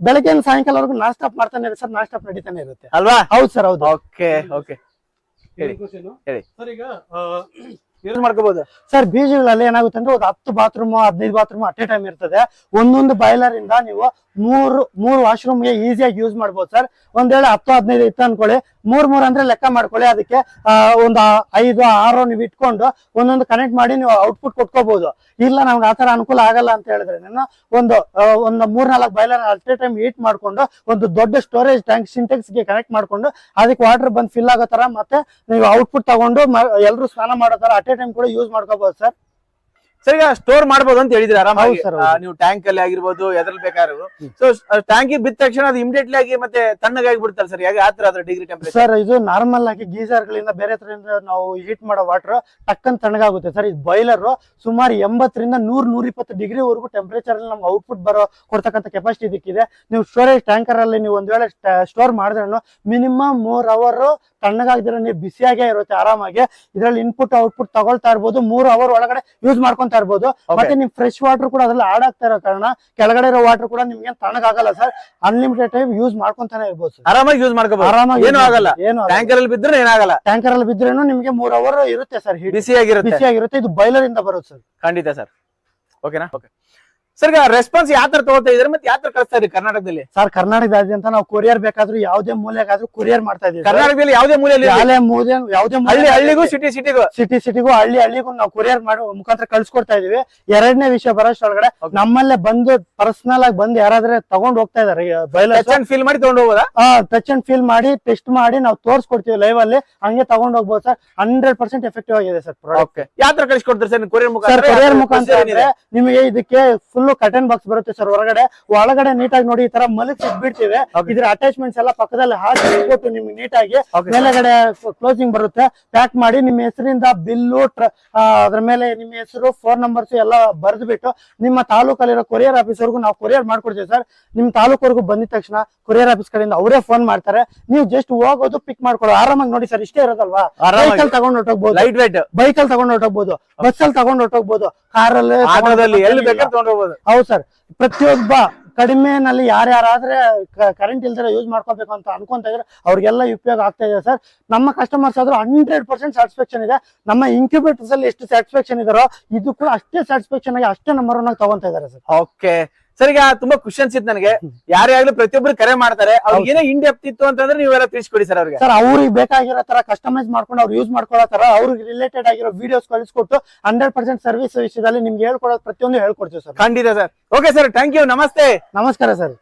[SPEAKER 2] ಬೆಳಗ್ಗೆ ಸಾಯಂಕಾಲವರೆಗೂ ನಾನ್ ಸ್ಟಾಪ್ ಮಾಡ್ತಾನೆ ಇರಿ ಸರ್ ನಾನ್ ಸ್ಟಾಪ್ ನಡೀತಾನೆ ಇರುತ್ತೆ.
[SPEAKER 1] ಅಲ್ವಾ?
[SPEAKER 2] ಹೌದು ಸರ್ ಹೌದು.
[SPEAKER 1] ಓಕೆ ಓಕೆ ಹೇಳಿ. ಹೇಳಿ.
[SPEAKER 3] ಸರ್ ಈಗ
[SPEAKER 1] ಯೂಸ್ ಮಾಡ್ಕೋಬಹುದು
[SPEAKER 2] ಸರ್ ಬೀಜಗಳಲ್ಲಿ ಏನಾಗುತ್ತೆ ಅಂದ್ರೆ ಒಂದು ಹತ್ತು ಬಾತ್ರೂಮ್, ಹದಿನೈದು ಬಾತ್ರೂಮ್ ಅಟ್ ಎ ಟೈಮ್ ಇರ್ತದೆ. ಒಂದೊಂದು ಬಾಯ್ಲರ್ ಇಂದ ನೀವು ಮೂರು ಮೂರು ವಾಶ್ರೂಮ್ಗೆ ಈಸಿಯಾಗಿ ಯೂಸ್ ಮಾಡ್ಬೋದು ಸರ್ ಒಂದ್ ವೇಳೆ ಹತ್ತು, ಹದಿನೈದು ಇತ್ತು ಅನ್ಕೊಳ್ಳಿ ಮೂರ್ ಮೂರ್ ಅಂದ್ರೆ ಲೆಕ್ಕ ಮಾಡ್ಕೊಳ್ಳಿ. ಅದಕ್ಕೆ ಒಂದು ಐದು, ಆರು ನೀವು ಇಟ್ಕೊಂಡು ಒಂದೊಂದು ಕನೆಕ್ಟ್ ಮಾಡಿ ನೀವು ಔಟ್ಪುಟ್ ಕೊಟ್ಕೋಬಹುದು ಇಲ್ಲ, ನಮ್ಗೆ ಆತರ ಅನುಕೂಲ ಆಗಲ್ಲ ಅಂತ ಹೇಳಿದ್ರೆ ನಾನು ಒಂದು ಒಂದು ಮೂರ್ ನಾಲ್ಕು ಬಾಯ್ಲರ್ ಅಟ್ ಟೈಮ್ ಹೀಟ್ ಮಾಡ್ಕೊಂಡು ಒಂದು ದೊಡ್ಡ ಸ್ಟೋರೇಜ್ ಟ್ಯಾಂಕ್ ಸಿಂಟೆಕ್ಸ್ಗೆ ಕನೆಕ್ಟ್ ಮಾಡ್ಕೊಂಡು ಅದಕ್ಕೆ ವಾಟರ್ ಬಂದು ಫಿಲ್ ಆಗೋ ತರ ಮತ್ತೆ ನೀವು ಔಟ್ಪುಟ್ ತಗೊಂಡು ಎಲ್ಲರೂ ಸ್ನಾನ ಮಾಡೋ ತರ ಅಟ್ ಎ ಟೈಮ್ ಕೂಡ ಯೂಸ್ ಮಾಡ್ಕೋಬಹುದು ಸರ್.
[SPEAKER 1] ಸರ್ ಈಗ ಸ್ಟೋರ್ ಮಾಡಬಹುದು ಅಂತ ಹೇಳಿದ್ರೆ ಆರಾಮಾಗಿ?
[SPEAKER 2] ಹೌದು sir, ಹೌದು.
[SPEAKER 1] ಆ, ನೀವು ಟ್ಯಾಂಕ್ ಅಲ್ಲಿ ಆಗಿರ್ಬೋದು ಎದ್ರಲ್ಲಿ ಬೇಕಾದ್ರು. ಸೊ ಟ್ಯಾಂಕಿ ಬಿದ್ದ ತಕ್ಷಣ ಅದು ಇಮಿಡಿಯೇಟ್ಲಿ ಆಗಿ ಮತ್ತೆ ತಣ್ಣಗಾಗಿ ಬಿಡ್ತಾರೆ ಸರ್ ಹೇಗೆ ಆತರ ಅದ್ರ ಡಿಗ್ರಿ ಟೆಂಪರೇಚರ್
[SPEAKER 2] ಸರ್ ಇದು ನಾರ್ಮಲ್ ಆಗಿ ಗೀಸರ್ ಗಳಿಂದ ಬೇರೆ ತರದಿಂದ ನಾವು ಹೀಟ್ ಮಾಡೋ ವಾಟರ್ ಟಕ್ಕನ್ ತಣ್ಣಗಾಗುತ್ತೆ. ಸರ್ ಇದು ಬಾಯ್ಲರ್ ಸುಮಾರು ಎಂಬತ್ತರಿಂದ ನೂರ್ ನೂರ ಇಪ್ಪತ್ತು ಡಿಗ್ರಿ ವರೆಗೂ ಟೆಂಪರೇಚರ್ ಅಲ್ಲಿ ನಮ್ಗೆ ಔಟ್ಪುಟ್ ಬರೋ ಕೊಡ್ತಕ್ಕಂಥ ಕೆಪಾಸಿಟಿ ಇದಕ್ಕಿದೆ. ನೀವು ಸ್ಟೋರೇಜ್ ಟ್ಯಾಂಕರ್ ಅಲ್ಲಿ ನೀವು ಒಂದ್ ವೇಳೆ ಸ್ಟೋರ್ ಮಾಡಿದ್ರೂ ಮಿನಿಮಮ್ ಮೂರ್ ಅವರ್ ತಣ್ಣಗಾಗಿದ್ರೆ ನೀವು ಬಿಸಿಯಾಗೇ ಇರುತ್ತೆ ಆರಾಮಾಗಿ. ಇದ್ರಲ್ಲಿ ಇನ್ಪುಟ್ ಔಟ್ಪುಟ್ ತಗೊಳ್ತಾ ಇರ್ಬೋದು. ಮೂರ್ ಅವರ್ ಒಳಗಡೆ ಯೂಸ್ ಮಾಡ್ಕೊಂತಾ ಇರ್ಬೋದು. ಮತ್ತೆ ನಿಮ್ ಫ್ರೆಶ್ ವಾಟರ್ ಕೂಡ ಅದ್ರಲ್ಲಿ ಆಡ್ ಆಗ್ತಾ ಇರೋ ಕಾರಣ ಕೆಳಗಡೆ ಇರೋ ವಾಟರ್ ಕೂಡ ನಿಮ್ಗೆ ತಣ್ಣಗಾಗಲ್ಲ ಸರ್ ಅನ್ಲಿಮಿಟೆಡ್ ಟೈಮ್ ಯೂಸ್ ಮಾಡ್ಕೊಂತಾನೆ ಇರ್ಬೋದು ಸರ್
[SPEAKER 1] ಆರಾಮಾಗಿ ಯೂಸ್ ಮಾಡ್ಕೋಬಹುದು
[SPEAKER 2] ಆರಾಮಾಗಿ
[SPEAKER 1] ಏನು ಆಗಲ್ಲ.
[SPEAKER 2] ಏನು
[SPEAKER 1] ಟ್ಯಾಂಕರ್ ಅಲ್ಲಿ ಬಿದ್ರೆ ಏನಾಗಲ್ಲ
[SPEAKER 2] ಟ್ಯಾಂಕರ್ ಅಲ್ಲಿ ಬಿದ್ರೇನು ನಿಮ್ಗೆ ಮೂರ್ ಅವರ್ ಇರುತ್ತೆ ಸರ್
[SPEAKER 1] ಬಿಸಿಯಾಗಿರುತ್ತೆ
[SPEAKER 2] ಬಿಸಿಯಾಗಿರುತ್ತೆ ಇದು ಬಾಯ್ಲರ್ ಇಂದ ಬರುತ್ತೆ ಸರ್
[SPEAKER 1] ಖಂಡಿತ ಸರ್ ಓಕೆನಾ ಓಕೆ ಸರ್ ರೆಸ್ಪಾನ್ಸ್ ಯಾವ ತರ ತಗೋತಾ ಇದಾರೆ ಮತ್ತೆ ಯಾವ ತರ ಕಳಿಸ್ತಾ ಇದ್ರಿ ಕರ್ನಾಟಕದಲ್ಲಿ?
[SPEAKER 2] ಸರ್ ಕರ್ನಾಟಕದಾದ್ಯಂತ ನಾವು ಕೊರಿಯರ್ ಬೇಕಾದ್ರೂ ಯಾವುದೇ ಮೂಲೆಗಾದ್ರೂ ಕೊರಿಯರ್ ಮಾಡ್ತಾ ಇದೀವಿ
[SPEAKER 1] ಕರ್ನಾಟಕದಲ್ಲಿ ಯಾವುದೇ ಮೂಲೆಯಲ್ಲಿ
[SPEAKER 2] ಯಾವ್ದೇ ಮೂಲೆ ಯಾವುದೇ
[SPEAKER 1] ಹಳ್ಳಿ ಹಳ್ಳಿಗೂ ಸಿಟಿ ಸಿಟಿಗೂ
[SPEAKER 2] ಸಿಟಿ ಸಿಟಿಗೂ ಹಳ್ಳಿ ಹಳ್ಳಿಗೂ ನಾವು ಕೊರಿಯರ್ ಮಾಡೋ ಮುಖಾಂತರ ಕಳ್ಸಿಕೊಡ್ತಾ ಇದೀವಿ ಎರಡನೇ ವಿಷಯ ಬರೋಷ್ಟು
[SPEAKER 1] ಒಳಗಡೆ
[SPEAKER 2] ನಮ್ಮಲ್ಲೇ ಬಂದು ಪರ್ಸನಲ್ ಆಗಿ ಬಂದು ಯಾರಾದ್ರೆ ತಗೊಂಡ್ ಹೋಗ್ತಾ ಇದಾರೆ
[SPEAKER 1] ಟಚ್ ಅಂಡ್ ಫೀಲ್ ಮಾಡಿ ತಗೊಂಡು ಹೋಗೋದಾ?
[SPEAKER 2] ಟಚ್ ಅಂಡ್ ಫೀಲ್ ಮಾಡಿ ಟೆಸ್ಟ್ ಮಾಡಿ ನಾವು ತೋರಿಸ್ಕೊಡ್ತೀವಿ ಲೈವ್ ಅಲ್ಲಿ. ಹಂಗೆ ತಗೊಂಡ್ ಹೋಗ್ಬೋದು ಸರ್ ಹಂಡ್ರೆಡ್ ಪರ್ಸೆಂಟ್ ಎಫೆಕ್ಟಿವ್ ಆಗಿದೆ ಸರ್ ಪ್ರಾಡಕ್ಟ್
[SPEAKER 1] ಯಾವ ತರ ಕಳಿಸ್ಕೊಡ್ತಾರೆ ಸರ್ ಕೊರಿಯರ್ ಮುಖಾಂತರ?
[SPEAKER 2] ಕೊರಿಯರ್ ಮುಖಾಂತರ ಅಂದ್ರೆ ನಿಮಗೆ ಇದಕ್ಕೆ ಫುಲ್ ಕಟನ್ ಬಾಕ್ಸ್ ಬರುತ್ತೆ ಸರ್ ಹೊರಗಡೆ ಒಳಗಡೆ ನೀಟಾಗಿ ನೋಡಿ ಈ ತರ ಮಲಗ್ ಬಿಡ್ತೀವಿ. ಇದ್ರ ಅಟ್ಯಾಚ್ಮೆಂಟ್ಸ್ ಎಲ್ಲ ಪಕ್ಕದಲ್ಲಿ ಹಾಕಿ ಕೊಟ್ಟು ನಿಮ್ಗೆ ನೀಟಾಗಿ
[SPEAKER 1] ಆಗಿ
[SPEAKER 2] ಮೇಲೆಗಡೆ ಕ್ಲೋಸಿಂಗ್ ಬರುತ್ತೆ. ಪ್ಯಾಕ್ ಮಾಡಿ ನಿಮ್ಮ ಹೆಸರಿಂದ ಬಿಲ್ಲು ಅದ್ರ ಮೇಲೆ ನಿಮ್ಮ ಹೆಸರು ಫೋನ್ ನಂಬರ್ಸ್ ಎಲ್ಲ ಬರೆದು ಬಿಟ್ಟು ನಿಮ್ಮ ತಾಲೂಕಲ್ಲಿರೋ ಕೊರಿಯರ್ ಆಫೀಸ್ ವರ್ಗು ನಾವು ಕೊರಿಯರ್ ಮಾಡ್ಕೊಡ್ತೀವಿ ಸರ್ ನಿಮ್ ತಾಲೂಕವರೆಗೂ ಬಂದಿದ ತಕ್ಷಣ ಕೊರಿಯರ್ ಆಫೀಸ್ ಕಡೆಯಿಂದ ಅವರೇ ಫೋನ್ ಮಾಡ್ತಾರೆ. ನೀವು ಜಸ್ಟ್ ಹೋಗೋದು ಪಿಕ್ ಮಾಡ್ಕೊಳ್ಳೋ ಆರಾಮಾಗಿ ನೋಡಿ ಸರ್ ಇಷ್ಟೇ ಇರೋದಲ್ವಾ? ಬೈಕಲ್ಲಿ ತಗೊಂಡು ಹೊಟ್ಟೋಗ್ಬೋದು
[SPEAKER 1] ಲೈಟ್ ವೇಟ್
[SPEAKER 2] ಬೈಕಲ್ಲಿ ತಗೊಂಡು ಹೊಟ್ಟೋಗ್ಬೋದು ಬಸ್ಸಲ್ಲಿ ತಗೊಂಡು ಹೊಟ್ಟೋಗ್ಬೋದು ಕಾರಲ್ಲಿ
[SPEAKER 1] ಎಲ್ಲಿ ಬೇಕಾದ್ರೆ ತಗೊಂಡ್ ಹೋಗ್ಬೋದು.
[SPEAKER 2] ಹೌದು ಸರ್. ಪ್ರತಿಯೊಬ್ಬ ಕಡಿಮೆನಲ್ಲಿ ಯಾರ್ಯಾರಾದ್ರೆ ಕರೆಂಟ್ ಇಲ್ದಿರ ಯೂಸ್ ಮಾಡ್ಕೋಬೇಕು ಅಂತ ಅನ್ಕೊಂತ ಇದ್ರೆ ಅವ್ರಿಗೆಲ್ಲ ಉಪಯೋಗ ಆಗ್ತಾ ಇದೆ ಸರ್. ನಮ್ಮ ಕಸ್ಟಮರ್ಸ್ ಆದ್ರೂ ಹಂಡ್ರೆಡ್ ಪರ್ಸೆಂಟ್ ಸ್ಯಾಟಿಸ್ಫ್ಯಾಕ್ಷನ್ ಇದೆ. ನಮ್ಮ ಇನ್ಕ್ಯುಬೇಟರ್ಸ್ ಅಲ್ಲಿ ಎಷ್ಟು ಸ್ಯಾಟಿಸ್ಫ್ಯಾಕ್ಷನ್ ಇದಾರೋ ಇದು ಕೂಡ ಅಷ್ಟೇ ಸ್ಯಾಟಿಸ್ಫ್ಯಾಕ್ಷನ್ ಆಗಿ ಅಷ್ಟೇ ನಂಬರ್ ತಗೊಂತ ಇದಾರೆ ಸರ್.
[SPEAKER 1] ಓಕೆ ಸರ್ ಈಗ ತುಂಬಾ ಖುಷಿ ಇತ್ತು ನನಗೆ. ಯಾರೇ ಆಗ್ಲಿ ಪ್ರತಿಯೊಬ್ರು ಕರೆ ಮಾಡ್ತಾರೆ. ಅವ್ರಿಗೆ ಏನೇ ಡೆಪ್ತ್ ಇತ್ತು ಅಂತಂದ್ರೆ ನೀವೆಲ್ಲ ತಿಳಿಸ್ಕೊಡಿ ಸರ್ ಅವ್ರಿಗೆ.
[SPEAKER 2] ಸರ್ ಅವ್ರಿಗೆ ಬೇಕಾಗಿರೋ ತರ ಕಸ್ಟಮೈಸ್ ಮಾಡ್ಕೊಂಡು ಅವ್ರು ಯೂಸ್ ಮಾಡ್ಕೊಳ್ಳೋ ತರ ಅವ್ರಿಗೆ ರಿಲೇಟೆಡ್ ಆಗಿರೋ ವಿಡಿಯೋಸ್ ಕಳಿಸ್ಕೊಟ್ಟು ಹಂಡ್ರೆಡ್ ಪರ್ಸೆಂಟ್ ಸರ್ವಿಸ್ ವಿಷಯದಲ್ಲಿ ನಿಮ್ಗೆ ಹೇಳ್ಕೊಡೋದು ಪ್ರತಿಯೊಂದು ಹೇಳ್ಕೊಡ್ತೀವಿ ಸರ್.
[SPEAKER 1] ಖಂಡಿತ sir. Okay sir thank you ನಮಸ್ತೆ.
[SPEAKER 2] ನಮಸ್ಕಾರ ಸರ್.